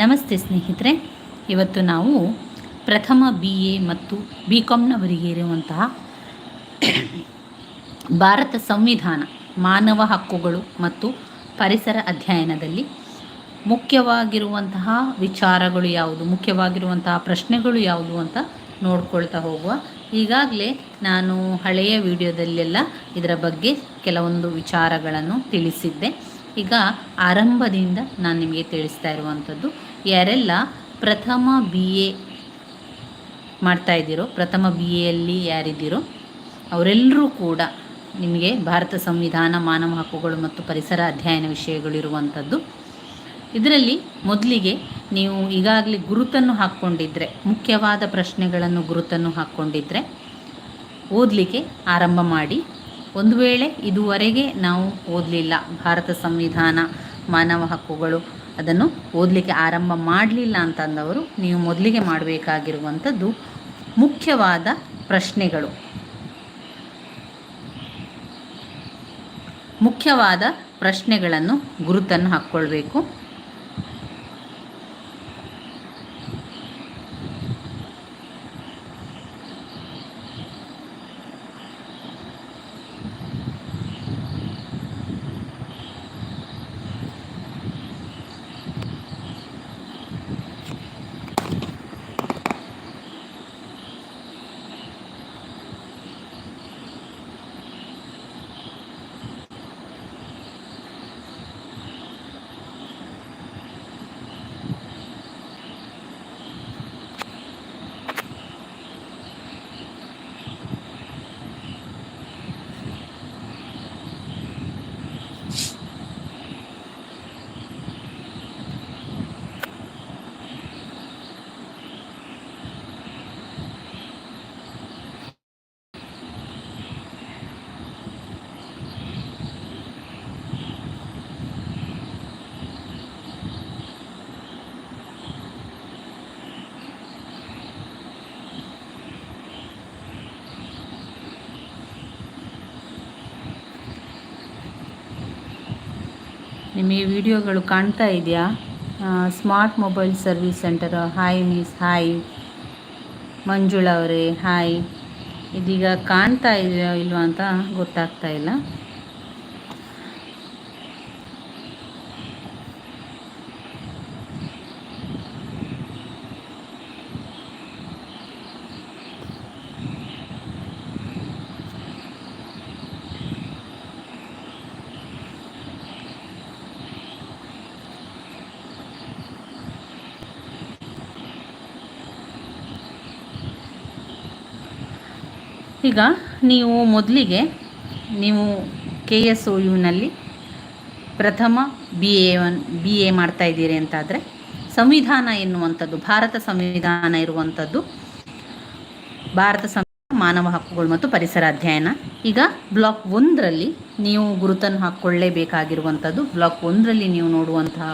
ನಮಸ್ತೆ ಸ್ನೇಹಿತರೆ. ಇವತ್ತು ನಾವು ಪ್ರಥಮ ಬಿ ಎ ಮತ್ತು ಬಿ ಕಾಮ್ನವರಿಗೆ ಇರುವಂತಹ ಭಾರತ ಸಂವಿಧಾನ, ಮಾನವ ಹಕ್ಕುಗಳು ಮತ್ತು ಪರಿಸರ ಅಧ್ಯಯನದಲ್ಲಿ ಮುಖ್ಯವಾಗಿರುವಂತಹ ವಿಚಾರಗಳು ಯಾವುದು, ಮುಖ್ಯವಾಗಿರುವಂತಹ ಪ್ರಶ್ನೆಗಳು ಯಾವುದು ಅಂತ ನೋಡ್ಕೊಳ್ತಾ ಹೋಗುವ. ಈಗಾಗಲೇ ನಾನು ಹಳೆಯ ವಿಡಿಯೋದಲ್ಲೆಲ್ಲ ಇದರ ಬಗ್ಗೆ ಕೆಲವೊಂದು ವಿಚಾರಗಳನ್ನು ತಿಳಿಸಿದ್ದೆ. ಈಗ ಆರಂಭದಿಂದ ನಾನು ನಿಮಗೆ ತಿಳಿಸ್ತಾ ಇರುವಂಥದ್ದು ಯಾರೆಲ್ಲ ಪ್ರಥಮ ಬಿ ಎ ಮಾಡ್ತಾಯಿದ್ದೀರೋ ಪ್ರಥಮ ಬಿ ಎಯಲ್ಲಿ ಯಾರಿದ್ದೀರೋ, ಅವರೆಲ್ಲರೂ ಕೂಡ ನಿಮಗೆ ಭಾರತ ಸಂವಿಧಾನ, ಮಾನವ ಹಕ್ಕುಗಳು ಮತ್ತು ಪರಿಸರ ಅಧ್ಯಯನ ವಿಷಯಗಳಿರುವಂಥದ್ದು ಇದರಲ್ಲಿ ಮೊದಲಿಗೆ ನೀವು ಈಗಾಗಲೇ ಗುರುತನ್ನು ಹಾಕ್ಕೊಂಡಿದ್ದರೆ ಮುಖ್ಯವಾದ ಪ್ರಶ್ನೆಗಳನ್ನು ಗುರುತನ್ನು ಹಾಕ್ಕೊಂಡಿದ್ದರೆ ಓದಲಿಕ್ಕೆ ಆರಂಭ ಮಾಡಿ, ಒಂದು ವೇಳೆ ಇದುವರೆಗೆ ನಾವು ಓದಲಿಲ್ಲ, ಭಾರತ ಸಂವಿಧಾನ, ಮಾನವ ಹಕ್ಕುಗಳು ಅದನ್ನು ಓದಲಿಕ್ಕೆ ಆರಂಭ ಮಾಡಲಿಲ್ಲ ಅಂತಂದವರು ನೀವು ಮೊದಲಿಗೆ ಮಾಡಬೇಕಾಗಿರುವಂಥದ್ದು ಮುಖ್ಯವಾದ ಪ್ರಶ್ನೆಗಳು. ಮುಖ್ಯವಾದ ಪ್ರಶ್ನೆಗಳನ್ನು ಗುರುತನ್ನು ಹಾಕ್ಕೊಳ್ಬೇಕು. ನಿಮಗೆ ವಿಡಿಯೋಗಳು ಕಾಣ್ತಾ ಇದೆಯಾ? Smart mobile service centre hi miss hi Manjula ಅವರೇ ಹಾಯ್ ಇದೀಗ ಕಾಣ್ತಾ ಇದೆಯೋ ಇಲ್ವಾ ಅಂತ ಗೊತ್ತಾಗ್ತಾ ಇಲ್ಲ. ಈಗ ನೀವು ಮೊದಲಿಗೆ ನೀವು ಕೆ ಎಸ್ ಒ ಯುನಲ್ಲಿ ಪ್ರಥಮ B A one B A ಮಾಡ್ತಾ ಇದ್ದೀರಿ ಅಂತಾದರೆ ಸಂವಿಧಾನ ಎನ್ನುವಂಥದ್ದು, ಭಾರತ ಸಂವಿಧಾನ ಇರುವಂಥದ್ದು, ಭಾರತ ಸಂವಿಧಾನ, ಮಾನವ ಹಕ್ಕುಗಳು ಮತ್ತು ಪರಿಸರ ಅಧ್ಯಯನ. ಈಗ ಬ್ಲಾಕ್ ಒಂದರಲ್ಲಿ ನೀವು ಗುರುತನ್ನು ಹಾಕ್ಕೊಳ್ಳೇಬೇಕಾಗಿರುವಂಥದ್ದು, ಬ್ಲಾಕ್ ಒಂದರಲ್ಲಿ ನೀವು ನೋಡುವಂತಹ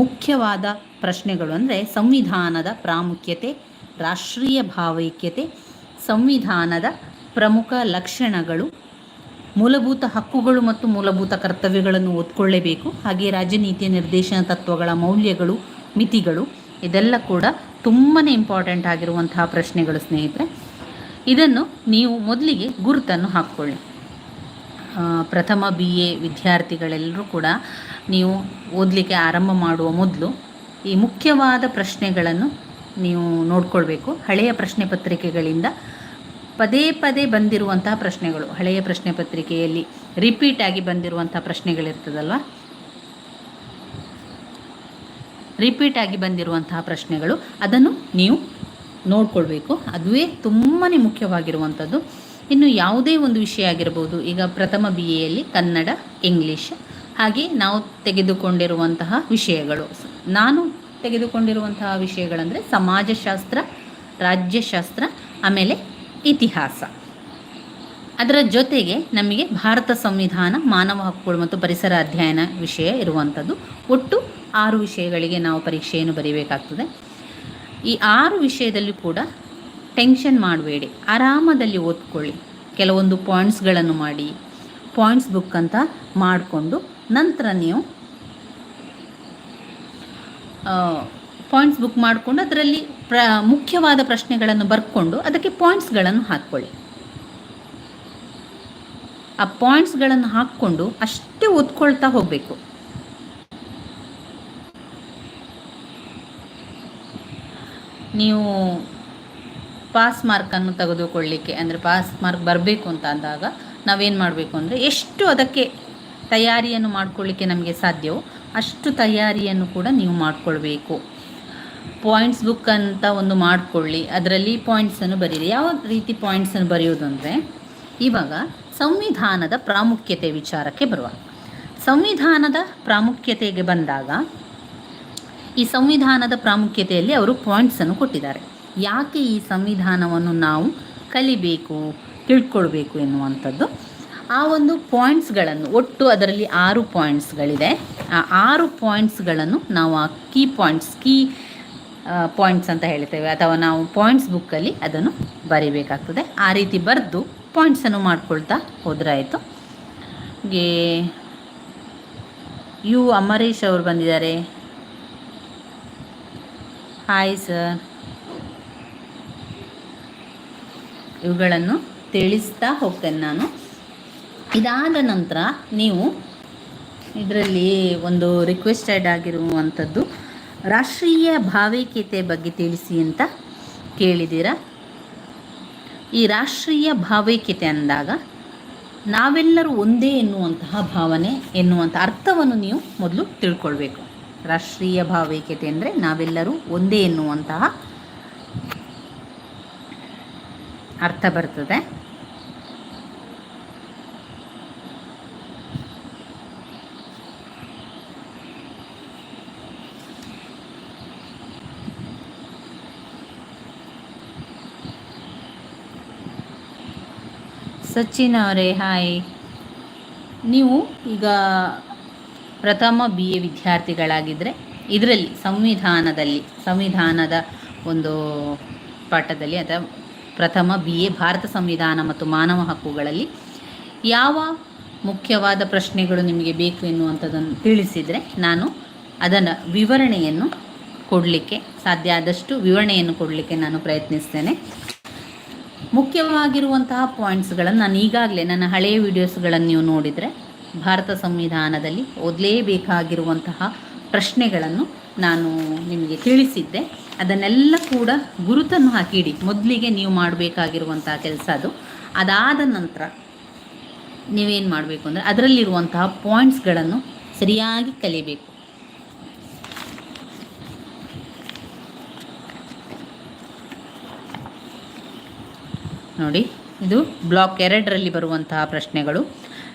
ಮುಖ್ಯವಾದ ಪ್ರಶ್ನೆಗಳು ಅಂದರೆ ಸಂವಿಧಾನದ ಪ್ರಾಮುಖ್ಯತೆ, ರಾಷ್ಟ್ರೀಯ ಭಾವೈಕ್ಯತೆ, ಸಂವಿಧಾನದ ಪ್ರಮುಖ ಲಕ್ಷಣಗಳು ಮೂಲಭೂತ ಹಕ್ಕುಗಳು ಮತ್ತು ಮೂಲಭೂತ ಕರ್ತವ್ಯಗಳನ್ನು ಓದ್ಕೊಳ್ಳೇಬೇಕು ಹಾಗೆ ರಾಜನೀತಿಯ ನಿರ್ದೇಶನ ತತ್ವಗಳ ಮೌಲ್ಯಗಳು, ಮಿತಿಗಳು, ಇದೆಲ್ಲ ಕೂಡ ತುಂಬಾ ಇಂಪಾರ್ಟೆಂಟ್ ಆಗಿರುವಂತಹ ಪ್ರಶ್ನೆಗಳು ಸ್ನೇಹಿತರೆ. ಇದನ್ನು ನೀವು ಮೊದಲಿಗೆ ಗುರುತನ್ನು ಹಾಕ್ಕೊಳ್ಳಿ. ಪ್ರಥಮ ಬಿ ಎ ವಿದ್ಯಾರ್ಥಿಗಳೆಲ್ಲರೂ ಕೂಡ ನೀವು ಓದಲಿಕ್ಕೆ ಆರಂಭ ಮಾಡುವ ಮೊದಲು ಈ ಮುಖ್ಯವಾದ ಪ್ರಶ್ನೆಗಳನ್ನು ನೀವು ನೋಡ್ಕೊಳ್ಬೇಕು. ಹಳೆಯ ಪ್ರಶ್ನೆ ಪತ್ರಿಕೆಗಳಿಂದ ಪದೇ ಪದೇ ಬಂದಿರುವಂತಹ ಪ್ರಶ್ನೆಗಳು, ಹಳೆಯ ಪ್ರಶ್ನೆ ಪತ್ರಿಕೆಯಲ್ಲಿ ರಿಪೀಟ್ ಆಗಿ ಬಂದಿರುವಂಥ ಪ್ರಶ್ನೆಗಳಿರ್ತದಲ್ವ? ರಿಪೀಟ್ ಆಗಿ ಬಂದಿರುವಂತಹ ಪ್ರಶ್ನೆಗಳು, ಅದನ್ನು ನೀವು ನೋಡ್ಕೊಳ್ಬೇಕು. ಅದುವೇ ತುಂಬಾ ಮುಖ್ಯವಾಗಿರುವಂಥದ್ದು ಇನ್ನು ಯಾವುದೇ ಒಂದು ವಿಷಯ ಆಗಿರ್ಬೋದು, ಈಗ ಪ್ರಥಮ ಬಿ ಎಯಲ್ಲಿ ಕನ್ನಡ ಇಂಗ್ಲೀಷ್ ಹಾಗೆ ನಾವು ತೆಗೆದುಕೊಂಡಿರುವಂತಹ ವಿಷಯಗಳು. ನಾನು ತೆಗೆದುಕೊಂಡಿರುವಂತಹ ವಿಷಯಗಳಂದರೆ ಸಮಾಜಶಾಸ್ತ್ರ, ರಾಜ್ಯಶಾಸ್ತ್ರ, ಆಮೇಲೆ ಇತಿಹಾಸ. ಅದರ ಜೊತೆಗೆ ನಮಗೆ ಭಾರತ ಸಂವಿಧಾನ, ಮಾನವ ಹಕ್ಕುಗಳು ಮತ್ತು ಪರಿಸರ ಅಧ್ಯಯನ ವಿಷಯ ಇರುವಂಥದ್ದು. ಒಟ್ಟು ಆರು ವಿಷಯಗಳಿಗೆ ನಾವು ಪರೀಕ್ಷೆಯನ್ನು ಬರೀಬೇಕಾಗ್ತದೆ. ಈ ಆರು ವಿಷಯದಲ್ಲಿ ಕೂಡ ಟೆನ್ಷನ್ ಮಾಡಬೇಡಿ. ಆರಾಮದಲ್ಲಿ ಓದ್ಕೊಳ್ಳಿ. ಕೆಲವೊಂದು ಪಾಯಿಂಟ್ಸ್ಗಳನ್ನು ಮಾಡಿ, ಪಾಯಿಂಟ್ಸ್ ಬುಕ್ ಅಂತ ಮಾಡಿಕೊಂಡು ನಂತರ ನೀವು ಪಾಯಿಂಟ್ಸ್ ಬುಕ್ ಮಾಡಿಕೊಂಡು ಅದರಲ್ಲಿ ಪ್ರ, ಮುಖ್ಯವಾದ ಪ್ರಶ್ನೆಗಳನ್ನು ಬರ್ಕೊಂಡು ಅದಕ್ಕೆ ಪಾಯಿಂಟ್ಸ್ಗಳನ್ನು ಹಾಕ್ಕೊಳ್ಳಿ. ಆ ಪಾಯಿಂಟ್ಸ್ಗಳನ್ನು ಹಾಕ್ಕೊಂಡು ಅಷ್ಟೇ ಓದ್ಕೊಳ್ತಾ ಹೋಗಬೇಕು. ನೀವು ಪಾಸ್ ಮಾರ್ಕನ್ನು ತೆಗೆದುಕೊಳ್ಳಿಕ್ಕೆ, ಅಂದರೆ ಪಾಸ್ ಮಾರ್ಕ್ ಬರಬೇಕು ಅಂತ ಅಂದಾಗ ನಾವೇನು ಮಾಡಬೇಕು ಅಂದರೆ ಎಷ್ಟು ಅದಕ್ಕೆ ತಯಾರಿಯನ್ನು ಮಾಡ್ಕೊಳ್ಳಿಕ್ಕೆ ನಮಗೆ ಸಾಧ್ಯವೋ ಅಷ್ಟು ತಯಾರಿಯನ್ನು ಕೂಡ ನೀವು ಮಾಡಿಕೊಳ್ಬೇಕು. ಪಾಯಿಂಟ್ಸ್ ಬುಕ್ ಅಂತ ಒಂದು ಮಾಡಿಕೊಳ್ಳಿ. ಅದರಲ್ಲಿ ಪಾಯಿಂಟ್ಸನ್ನು ಬರೀರಿ. ಯಾವ ರೀತಿ ಪಾಯಿಂಟ್ಸನ್ನು ಬರೆಯೋದು ಅಂದರೆ, ಇವಾಗ ಸಂವಿಧಾನದ ಪ್ರಾಮುಖ್ಯತೆ ವಿಚಾರಕ್ಕೆ ಬರುವ. ಸಂವಿಧಾನದ ಪ್ರಾಮುಖ್ಯತೆಗೆ ಬಂದಾಗ, ಈ ಸಂವಿಧಾನದ ಪ್ರಾಮುಖ್ಯತೆಯಲ್ಲಿ ಅವರು ಪಾಯಿಂಟ್ಸನ್ನು ಕೊಟ್ಟಿದ್ದಾರೆ. ಯಾಕೆ ಈ ಸಂವಿಧಾನವನ್ನು ನಾವು ಕಲಿಬೇಕು, ತಿಳ್ಕೊಳ್ಬೇಕು ಎನ್ನುವಂಥದ್ದು? ಆ ಒಂದು ಪಾಯಿಂಟ್ಸ್ಗಳನ್ನು ಒಟ್ಟು ಅದರಲ್ಲಿ ಆರು ಪಾಯಿಂಟ್ಸ್ಗಳಿದೆ ಆ ಆರು ಪಾಯಿಂಟ್ಸ್ಗಳನ್ನು ನಾವು ಆ ಕೀ ಪಾಯಿಂಟ್ಸ್ ಕೀ ಪಾಯಿಂಟ್ಸ್ ಅಂತ ಹೇಳ್ತೇವೆ ಅಥವಾ ನಾವು ಪಾಯಿಂಟ್ಸ್ ಬುಕ್ಕಲ್ಲಿ ಅದನ್ನು ಬರಿಬೇಕಾಗ್ತದೆ. ಆ ರೀತಿ ಬರೆದು ಪಾಯಿಂಟ್ಸನ್ನು ಮಾಡ್ಕೊಳ್ತಾ ಹೋದ್ರಾಯಿತು. ಗೆ ಯು ಅಮರೀಶ್ ಅವರು ಬಂದಿದ್ದಾರೆ. ಹಾಯ್ ಸರ್ ಇವುಗಳನ್ನು ತಿಳಿಸ್ತಾ ಹೋಗ್ತೇನೆ ನಾನು. ಇದಾದ ನಂತರ ನೀವು ಇದರಲ್ಲಿ ಒಂದು ರಿಕ್ವೆಸ್ಟೆಡ್ ಆಗಿರುವಂಥದ್ದು ರಾಷ್ಟ್ರೀಯ ಭಾವೈಕ್ಯತೆ ಬಗ್ಗೆ ತಿಳಿಸಿ ಅಂತ ಕೇಳಿದ್ದೀರಾ? ಈ ರಾಷ್ಟ್ರೀಯ ಭಾವೈಕ್ಯತೆ ಅಂದಾಗ ನಾವೆಲ್ಲರೂ ಒಂದೇ ಎನ್ನುವಂತಹ ಭಾವನೆ, ಎನ್ನುವಂಥ ಅರ್ಥವನ್ನು ನೀವು ಮೊದಲು ತಿಳ್ಕೊಳ್ಬೇಕು. ರಾಷ್ಟ್ರೀಯ ಭಾವೈಕ್ಯತೆ ಅಂದರೆ ನಾವೆಲ್ಲರೂ ಒಂದೇ ಎನ್ನುವಂತಹ ಅರ್ಥ ಬರ್ತದೆ. ಸಚಿನ್ ಅವರೇ ಹಾಯ್ ನೀವು ಈಗ ಪ್ರಥಮ ಬಿ ಎ ವಿದ್ಯಾರ್ಥಿಗಳಾಗಿದ್ದರೆ ಇದರಲ್ಲಿ, ಸಂವಿಧಾನದಲ್ಲಿ, ಸಂವಿಧಾನದ ಒಂದು ಪಾಠದಲ್ಲಿ ಅಥವಾ ಪ್ರಥಮ ಬಿ ಎ ಭಾರತ ಸಂವಿಧಾನ ಮತ್ತು ಮಾನವ ಹಕ್ಕುಗಳಲ್ಲಿ ಯಾವ ಮುಖ್ಯವಾದ ಪ್ರಶ್ನೆಗಳು ನಿಮಗೆ ಬೇಕು ಎನ್ನುವಂಥದ್ದನ್ನು ತಿಳಿಸಿದರೆ ನಾನು ಅದನ್ನು ವಿವರಣೆಯನ್ನು ಕೊಡಲಿಕ್ಕೆ, ಸಾಧ್ಯ ಆದಷ್ಟು ವಿವರಣೆಯನ್ನು ಕೊಡಲಿಕ್ಕೆ ನಾನು ಪ್ರಯತ್ನಿಸ್ತೇನೆ. ಮುಖ್ಯವಾಗಿರುವಂತಹ ಪಾಯಿಂಟ್ಸ್ಗಳನ್ನು ನಾನು ಈಗಾಗಲೇ ನನ್ನ ಹಳೆಯ ವಿಡಿಯೋಸ್ಗಳನ್ನು ನೀವು ನೋಡಿದರೆ ಭಾರತ ಸಂವಿಧಾನದಲ್ಲಿ ಓದಲೇಬೇಕಾಗಿರುವಂತಹ ಪ್ರಶ್ನೆಗಳನ್ನು ನಾನು ನಿಮಗೆ ತಿಳಿಸಿದ್ದೆ. ಅದನ್ನೆಲ್ಲ ಕೂಡ ಗುರುತನ್ನು ಹಾಕಿಡಿ. ಮೊದಲಿಗೆ ನೀವು ಮಾಡಬೇಕಾಗಿರುವಂತಹ ಕೆಲಸ ಅದು. ಅದಾದ ನಂತರ ನೀವೇನು ಮಾಡಬೇಕು ಅಂದರೆ ಅದರಲ್ಲಿರುವಂತಹ ಪಾಯಿಂಟ್ಸ್ಗಳನ್ನು ಸರಿಯಾಗಿ ಕಲಿಬೇಕು. ನೋಡಿ. ಇದು ಬ್ಲಾಕ್ ಎರಡರಲ್ಲಿ ಬರುವಂತಹ ಪ್ರಶ್ನೆಗಳು.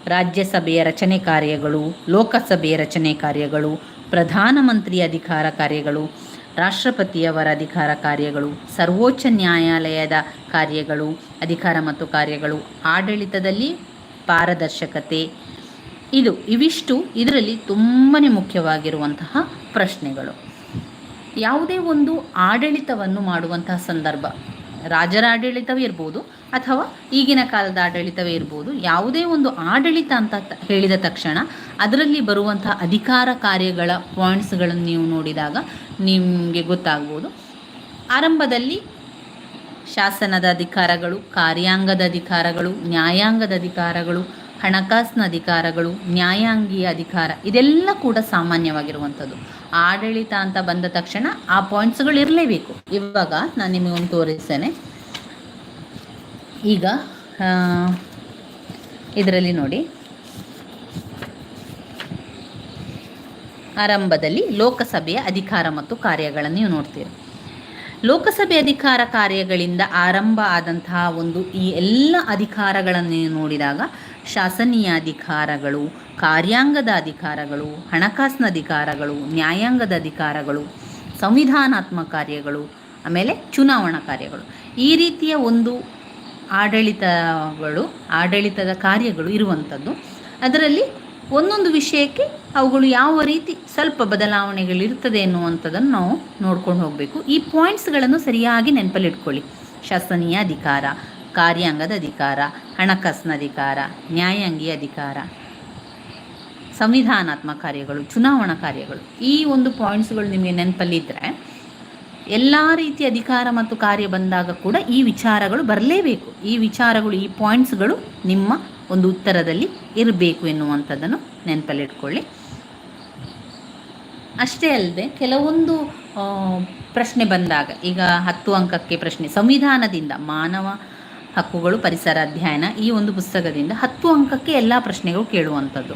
ರಾಜ್ಯಸಭೆಯ ರಚನೆ ಕಾರ್ಯಗಳು, ಲೋಕಸಭೆಯ ರಚನೆ ಕಾರ್ಯಗಳು, ಪ್ರಧಾನಮಂತ್ರಿ ಅಧಿಕಾರ ಕಾರ್ಯಗಳು, ರಾಷ್ಟ್ರಪತಿಯವರ ಅಧಿಕಾರ ಕಾರ್ಯಗಳು, ಸರ್ವೋಚ್ಚ ನ್ಯಾಯಾಲಯದ ಕಾರ್ಯಗಳು, ಅಧಿಕಾರ ಮತ್ತು ಕಾರ್ಯಗಳು, ಆಡಳಿತದಲ್ಲಿ ಪಾರದರ್ಶಕತೆ. ಇದು ಇವಿಷ್ಟು. ಇದರಲ್ಲಿ ತುಂಬಾ ಮುಖ್ಯವಾಗಿರುವಂತಹ ಪ್ರಶ್ನೆಗಳು. ಯಾವುದೇ ಒಂದು ಆಡಳಿತವನ್ನು ಮಾಡುವಂತಹ ಸಂದರ್ಭ. ರಾಜರ ಆಡಳಿತವೇ ಇರ್ಬೋದು ಅಥವಾ ಈಗಿನ ಕಾಲದ ಆಡಳಿತವೇ ಇರ್ಬೋದು, ಯಾವುದೇ ಒಂದು ಆಡಳಿತ ಅಂತ ಹೇಳಿದ ತಕ್ಷಣ ಅದರಲ್ಲಿ ಬರುವಂತಹ ಅಧಿಕಾರ ಕಾರ್ಯಗಳ ಪಾಯಿಂಟ್ಸ್ಗಳನ್ನು ನೀವು ನೋಡಿದಾಗ ನಿಮಗೆ ಗೊತ್ತಾಗ್ಬೋದು. ಆರಂಭದಲ್ಲಿ ಶಾಸನದ ಅಧಿಕಾರಗಳು, ಕಾರ್ಯಾಂಗದ ಅಧಿಕಾರಗಳು, ನ್ಯಾಯಾಂಗದ ಅಧಿಕಾರಗಳು, ಹಣಕಾಸಿನ ಅಧಿಕಾರಗಳು, ನ್ಯಾಯಾಂಗೀಯ ಅಧಿಕಾರ ಇದೆಲ್ಲ ಕೂಡ ಸಾಮಾನ್ಯವಾಗಿರುವಂಥದ್ದು. ಆಡಳಿತ ಅಂತ ಬಂದ ತಕ್ಷಣ ಆ ಪಾಯಿಂಟ್ಸ್ಗಳು ಇರಲೇಬೇಕು. ಇವಾಗ ನಾನು ನಿಮಗೆ ಒಂದು ತೋರಿಸ್ತೇನೆ. ಈಗ ಇದರಲ್ಲಿ ನೋಡಿ. ಆರಂಭದಲ್ಲಿ ಲೋಕಸಭೆಯ ಅಧಿಕಾರ ಮತ್ತು ಕಾರ್ಯಗಳನ್ನು ನೀವು ನೋಡ್ತೀರಿ. ಲೋಕಸಭೆ ಅಧಿಕಾರ ಕಾರ್ಯಗಳಿಂದ ಆರಂಭ ಆದಂತಹ ಒಂದು ಈ ಎಲ್ಲ ಅಧಿಕಾರಗಳನ್ನು ನೋಡಿದಾಗ, ಶಾಸನೀಯ ಅಧಿಕಾರಗಳು ಕಾರ್ಯಾಂಗದ ಅಧಿಕಾರಗಳು, ಹಣಕಾಸಿನ ಅಧಿಕಾರಗಳು, ನ್ಯಾಯಾಂಗದ ಅಧಿಕಾರಗಳು ಸಂವಿಧಾನಾತ್ಮಕ ಕಾರ್ಯಗಳು, ಆಮೇಲೆ ಚುನಾವಣಾ ಕಾರ್ಯಗಳು. ಈ ರೀತಿಯ ಒಂದು ಆಡಳಿತಗಳು, ಆಡಳಿತದ ಕಾರ್ಯಗಳು ಇರುವಂಥದ್ದು. ಅದರಲ್ಲಿ ಒಂದೊಂದು ವಿಷಯಕ್ಕೆ ಅವುಗಳು ಯಾವ ರೀತಿ ಸ್ವಲ್ಪ ಬದಲಾವಣೆಗಳಿರ್ತದೆ ಎನ್ನುವಂಥದ್ದನ್ನು ನಾವು ನೋಡ್ಕೊಂಡು ಹೋಗಬೇಕು. ಈ ಪಾಯಿಂಟ್ಸ್ಗಳನ್ನು ಸರಿಯಾಗಿ ನೆನಪಲ್ಲಿಟ್ಕೊಳ್ಳಿ. ಶಾಸನೀಯ ಅಧಿಕಾರ, ಕಾರ್ಯಾಂಗದ ಅಧಿಕಾರ, ಹಣಕಾಸಿನ ಅಧಿಕಾರ, ನ್ಯಾಯಾಂಗೀಯ ಅಧಿಕಾರ. ಸಂವಿಧಾನಾತ್ಮಕ ಕಾರ್ಯಗಳು, ಚುನಾವಣಾ ಕಾರ್ಯಗಳು, ಈ ಒಂದು ಪಾಯಿಂಟ್ಸ್ಗಳು ನಿಮಗೆ ನೆನಪಲ್ಲಿದ್ದರೆ ಎಲ್ಲ ರೀತಿಯ ಅಧಿಕಾರ ಮತ್ತು ಕಾರ್ಯ ಬಂದಾಗ ಕೂಡ ಈ ವಿಚಾರಗಳು ಬರಲೇಬೇಕು. ಈ ವಿಚಾರಗಳು, ಈ ಪಾಯಿಂಟ್ಸ್ಗಳು ನಿಮ್ಮ ಒಂದು ಉತ್ತರದಲ್ಲಿ ಇರಬೇಕು ಎನ್ನುವಂಥದ್ದನ್ನು ನೆನಪಲ್ಲಿಟ್ಕೊಳ್ಳಿ. ಅಷ್ಟೇ ಅಲ್ಲದೆ ಕೆಲವೊಂದು ಪ್ರಶ್ನೆ ಬಂದಾಗ, ಈಗ ಹತ್ತು ಅಂಕಕ್ಕೆ ಪ್ರಶ್ನೆ, ಸಂವಿಧಾನದಿಂದ ಮಾನವ ಹಕ್ಕುಗಳು, ಪರಿಸರ ಅಧ್ಯಯನ, ಈ ಒಂದು ಪುಸ್ತಕದಿಂದ ಹತ್ತು ಅಂಕಕ್ಕೆ ಎಲ್ಲ ಪ್ರಶ್ನೆಗಳು ಕೇಳುವಂಥದ್ದು.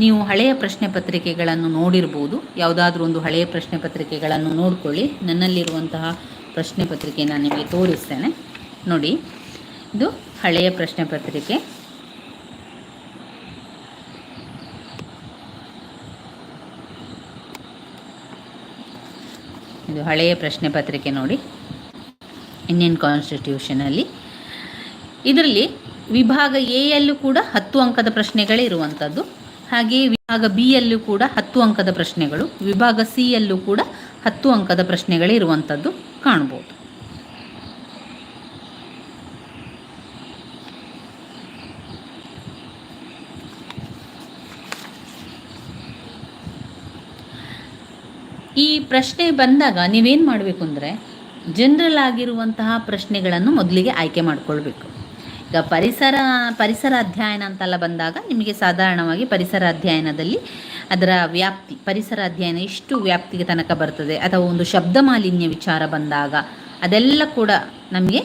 ನೀವು ಹಳೆಯ ಪ್ರಶ್ನೆ ಪತ್ರಿಕೆಗಳನ್ನು ನೋಡಿರ್ಬೋದು. ಯಾವುದಾದ್ರೂ ಒಂದು ಹಳೆಯ ಪ್ರಶ್ನೆ ಪತ್ರಿಕೆಗಳನ್ನು ನೋಡ್ಕೊಳ್ಳಿ. ನನ್ನಲ್ಲಿರುವಂತಹ ಪ್ರಶ್ನೆ ಪತ್ರಿಕೆ ನಾನು ನಿಮಗೆ ತೋರಿಸ್ತೇನೆ. ನೋಡಿ, ಇದು ಹಳೆಯ ಪ್ರಶ್ನೆ ಪತ್ರಿಕೆ. ಇದು ಹಳೆಯ ಪ್ರಶ್ನೆ ಪತ್ರಿಕೆ ನೋಡಿ. ಇಂಡಿಯನ್ ಕಾನ್ಸ್ಟಿಟ್ಯೂಷನಲ್ಲಿ ಇದರಲ್ಲಿ ವಿಭಾಗ ಎ ಯಲ್ಲೂ ಕೂಡ ಹತ್ತು ಅಂಕದ ಪ್ರಶ್ನೆಗಳೇ ಇರುವಂಥದ್ದು ಹಾಗೆಯೇ ವಿಭಾಗ ಬಿ ಯಲ್ಲೂ ಕೂಡ ಹತ್ತು ಅಂಕದ ಪ್ರಶ್ನೆಗಳು, ವಿಭಾಗ ಸಿ ಯಲ್ಲೂ ಕೂಡ ಹತ್ತು ಅಂಕದ ಪ್ರಶ್ನೆಗಳೇ ಇರುವಂಥದ್ದು ಕಾಣ್ಬೋದು. ಈ ಪ್ರಶ್ನೆ ಬಂದಾಗ ನೀವೇನು ಮಾಡಬೇಕು ಅಂದರೆ ಜನರಲ್ ಆಗಿರುವಂತಹ ಪ್ರಶ್ನೆಗಳನ್ನು ಮೊದಲಿಗೆ ಆಯ್ಕೆ ಮಾಡಿಕೊಳ್ಬೇಕು. ಈಗ ಪರಿಸರ ಪರಿಸರ ಅಧ್ಯಯನ ಅಂತೆಲ್ಲ ಬಂದಾಗ ನಿಮಗೆ ಸಾಧಾರಣವಾಗಿ ಪರಿಸರ ಅಧ್ಯಯನದಲ್ಲಿ ಅದರ ವ್ಯಾಪ್ತಿ ಪರಿಸರ ಅಧ್ಯಯನ ಎಷ್ಟು ವ್ಯಾಪ್ತಿಗೆ ತನಕ ಬರ್ತದೆ. ಅಥವಾ ಒಂದು ಶಬ್ದ ಮಾಲಿನ್ಯ ವಿಚಾರ ಬಂದಾಗ ಅದೆಲ್ಲ ಕೂಡ ನಮಗೆ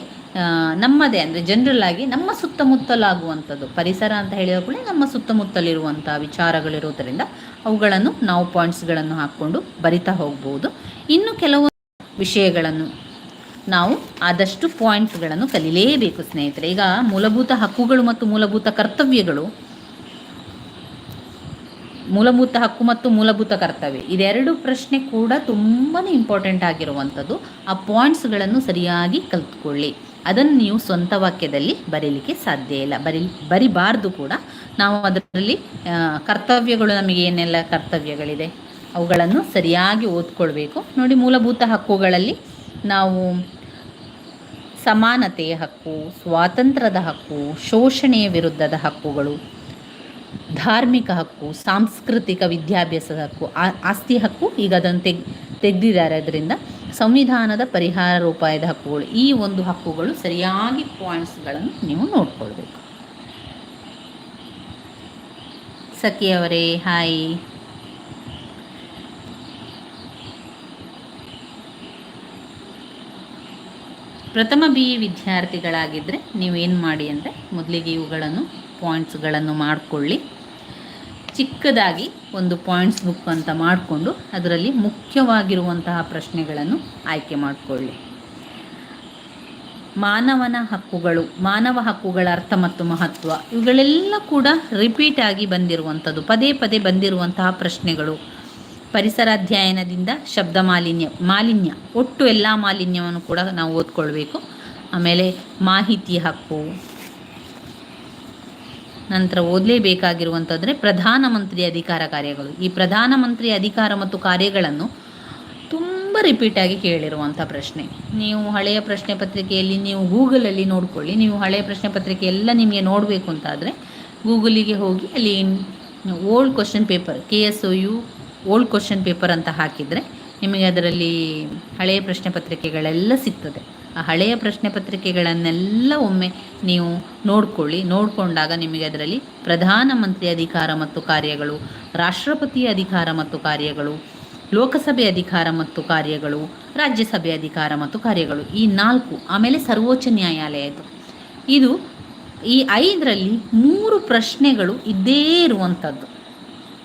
ನಮ್ಮದೇ ಅಂದರೆ ಜನರಲ್ ಆಗಿ ನಮ್ಮ ಸುತ್ತಮುತ್ತಲಾಗುವಂಥದ್ದು. ಪರಿಸರ ಅಂತ ಹೇಳಿದ ಕೂಡ ನಮ್ಮ ಸುತ್ತಮುತ್ತಲಿರುವಂಥ ವಿಚಾರಗಳಿರುವುದರಿಂದ ಅವುಗಳನ್ನು ನಾವು ಪಾಯಿಂಟ್ಸ್ಗಳನ್ನು ಹಾಕ್ಕೊಂಡು ಬರಿತಾ ಹೋಗ್ಬೋದು. ಇನ್ನು ಕೆಲವು ವಿಷಯಗಳನ್ನು ನಾವು ಆದಷ್ಟು ಪಾಯಿಂಟ್ಸ್ಗಳನ್ನು ಕಲಿಲೇಬೇಕು, ಸ್ನೇಹಿತರೆ. ಈಗ ಮೂಲಭೂತ ಹಕ್ಕುಗಳು ಮತ್ತು ಮೂಲಭೂತ ಕರ್ತವ್ಯಗಳು. ಮೂಲಭೂತ ಹಕ್ಕು ಮತ್ತು ಮೂಲಭೂತ ಕರ್ತವ್ಯ. ಇದೆರಡು ಪ್ರಶ್ನೆ ಕೂಡ ತುಂಬಾ ಇಂಪಾರ್ಟೆಂಟ್ ಆಗಿರುವಂಥದ್ದು. ಆ ಪಾಯಿಂಟ್ಸ್ಗಳನ್ನು ಸರಿಯಾಗಿ ಕಲ್ತ್ಕೊಳ್ಳಿ. ಅದನ್ನು ನೀವು ಸ್ವಂತ ವಾಕ್ಯದಲ್ಲಿ ಬರೀಲಿಕ್ಕೆ ಸಾಧ್ಯ ಇಲ್ಲ. ಬರಿ, ಬರಿಬಾರ್ದು ಕೂಡ. ನಾವು ಅದರಲ್ಲಿ ಕರ್ತವ್ಯಗಳು ನಮಗೆ ಏನೆಲ್ಲ ಕರ್ತವ್ಯಗಳಿದೆ? ಅವುಗಳನ್ನು ಸರಿಯಾಗಿ ಓದ್ಕೊಳ್ಬೇಕು. ನೋಡಿ, ಮೂಲಭೂತ ಹಕ್ಕುಗಳಲ್ಲಿ ನಾವು ಸಮಾನತೆಯ ಹಕ್ಕು, ಸ್ವಾತಂತ್ರ್ಯದ ಹಕ್ಕು, ಶೋಷಣೆಯ ವಿರುದ್ಧದ ಹಕ್ಕುಗಳು, ಧಾರ್ಮಿಕ ಹಕ್ಕು, ಸಾಂಸ್ಕೃತಿಕ ವಿದ್ಯಾಭ್ಯಾಸದ ಹಕ್ಕು ಆಸ್ತಿ ಹಕ್ಕು ಈಗ ಅದನ್ನು ತೆಗ್ ತೆಗೆದಿದ್ದಾರೆ ಅದರಿಂದ ಸಂವಿಧಾನದ ಪರಿಹಾರ ರೂಪಾಯದ ಹಕ್ಕುಗಳು, ಈ ಒಂದು ಹಕ್ಕುಗಳು ಸರಿಯಾಗಿ ಪಾಯಿಂಟ್ಸ್ಗಳನ್ನು ನೀವು ನೋಡ್ಕೊಳ್ಬೇಕು. ಸಖಿಯವರೇ ಹಾಯ್. ಪ್ರಥಮ ಬಿ ಇ ವಿದ್ಯಾರ್ಥಿಗಳಾಗಿದ್ದರೆ ನೀವೇನು ಮಾಡಿ ಅಂದರೆ ಮೊದಲಿಗೆ ಇವುಗಳನ್ನು ಪಾಯಿಂಟ್ಸ್ಗಳನ್ನು ಮಾಡಿಕೊಳ್ಳಿ. ಚಿಕ್ಕದಾಗಿ ಒಂದು ಪಾಯಿಂಟ್ಸ್ ಬುಕ್ ಅಂತ ಮಾಡಿಕೊಂಡು ಅದರಲ್ಲಿ ಮುಖ್ಯವಾಗಿರುವಂತಹ ಪ್ರಶ್ನೆಗಳನ್ನು ಆಯ್ಕೆ ಮಾಡಿಕೊಳ್ಳಿ. ಮಾನವನ ಹಕ್ಕುಗಳು, ಮಾನವ ಹಕ್ಕುಗಳ ಅರ್ಥ ಮತ್ತು ಮಹತ್ವ ಇವುಗಳೆಲ್ಲ ಕೂಡ ರಿಪೀಟ್ ಆಗಿ ಬಂದಿರುವಂಥದ್ದು, ಪದೇ ಪದೇ ಬಂದಿರುವಂತಹ ಪ್ರಶ್ನೆಗಳು. ಪರಿಸರ ಅಧ್ಯಯನದಿಂದ ಶಬ್ದ ಮಾಲಿನ್ಯ ಮಾಲಿನ್ಯ, ಒಟ್ಟು ಎಲ್ಲ ಮಾಲಿನ್ಯವನ್ನು ಕೂಡ ನಾವು ಓದ್ಕೊಳ್ಬೇಕು. ಆಮೇಲೆ ಮಾಹಿತಿ ಹಕ್ಕು. ನಂತರ ಓದಲೇಬೇಕಾಗಿರುವಂಥದ್ರೆ ಪ್ರಧಾನಮಂತ್ರಿ ಅಧಿಕಾರ ಕಾರ್ಯಗಳು. ಈ ಪ್ರಧಾನಮಂತ್ರಿ ಅಧಿಕಾರ ಮತ್ತು ಕಾರ್ಯಗಳನ್ನು ತುಂಬ ರಿಪೀಟಾಗಿ ಕೇಳಿರುವಂಥ ಪ್ರಶ್ನೆ. ನೀವು ಹಳೆಯ ಪ್ರಶ್ನೆ ಪತ್ರಿಕೆಯಲ್ಲಿ, ನೀವು ಗೂಗಲಲ್ಲಿ ನೋಡ್ಕೊಳ್ಳಿ. ನೀವು ಹಳೆಯ ಪ್ರಶ್ನೆ ಪತ್ರಿಕೆ ಎಲ್ಲ ನಿಮಗೆ ನೋಡಬೇಕು ಅಂತಾದರೆ ಗೂಗಲಿಗೆ ಹೋಗಿ ಅಲ್ಲಿ old question paper K S O U old question paper ಅಂತ ಹಾಕಿದರೆ ನಿಮಗೆ ಅದರಲ್ಲಿ ಹಳೆಯ ಪ್ರಶ್ನೆ ಪತ್ರಿಕೆಗಳೆಲ್ಲ ಸಿಗ್ತದೆ. ಆ ಹಳೆಯ ಪ್ರಶ್ನೆ ಪತ್ರಿಕೆಗಳನ್ನೆಲ್ಲ ಒಮ್ಮೆ ನೀವು ನೋಡಿಕೊಳ್ಳಿ. ನೋಡಿಕೊಂಡಾಗ ನಿಮಗೆ ಅದರಲ್ಲಿ ಪ್ರಧಾನಮಂತ್ರಿ ಅಧಿಕಾರ ಮತ್ತು ಕಾರ್ಯಗಳು ರಾಷ್ಟ್ರಪತಿಯ ಅಧಿಕಾರ ಮತ್ತು ಕಾರ್ಯಗಳು, ಲೋಕಸಭೆ ಅಧಿಕಾರ ಮತ್ತು ಕಾರ್ಯಗಳು, ರಾಜ್ಯಸಭೆ ಅಧಿಕಾರ ಮತ್ತು ಕಾರ್ಯಗಳು. ಈ ನಾಲ್ಕು ಆಮೇಲೆ ಸರ್ವೋಚ್ಚ ನ್ಯಾಯಾಲಯದ್ದು ಇದು ಈ ಐದರಲ್ಲಿ ಮೂರು ಪ್ರಶ್ನೆಗಳು ಇದ್ದೇ ಇರುವಂಥದ್ದು.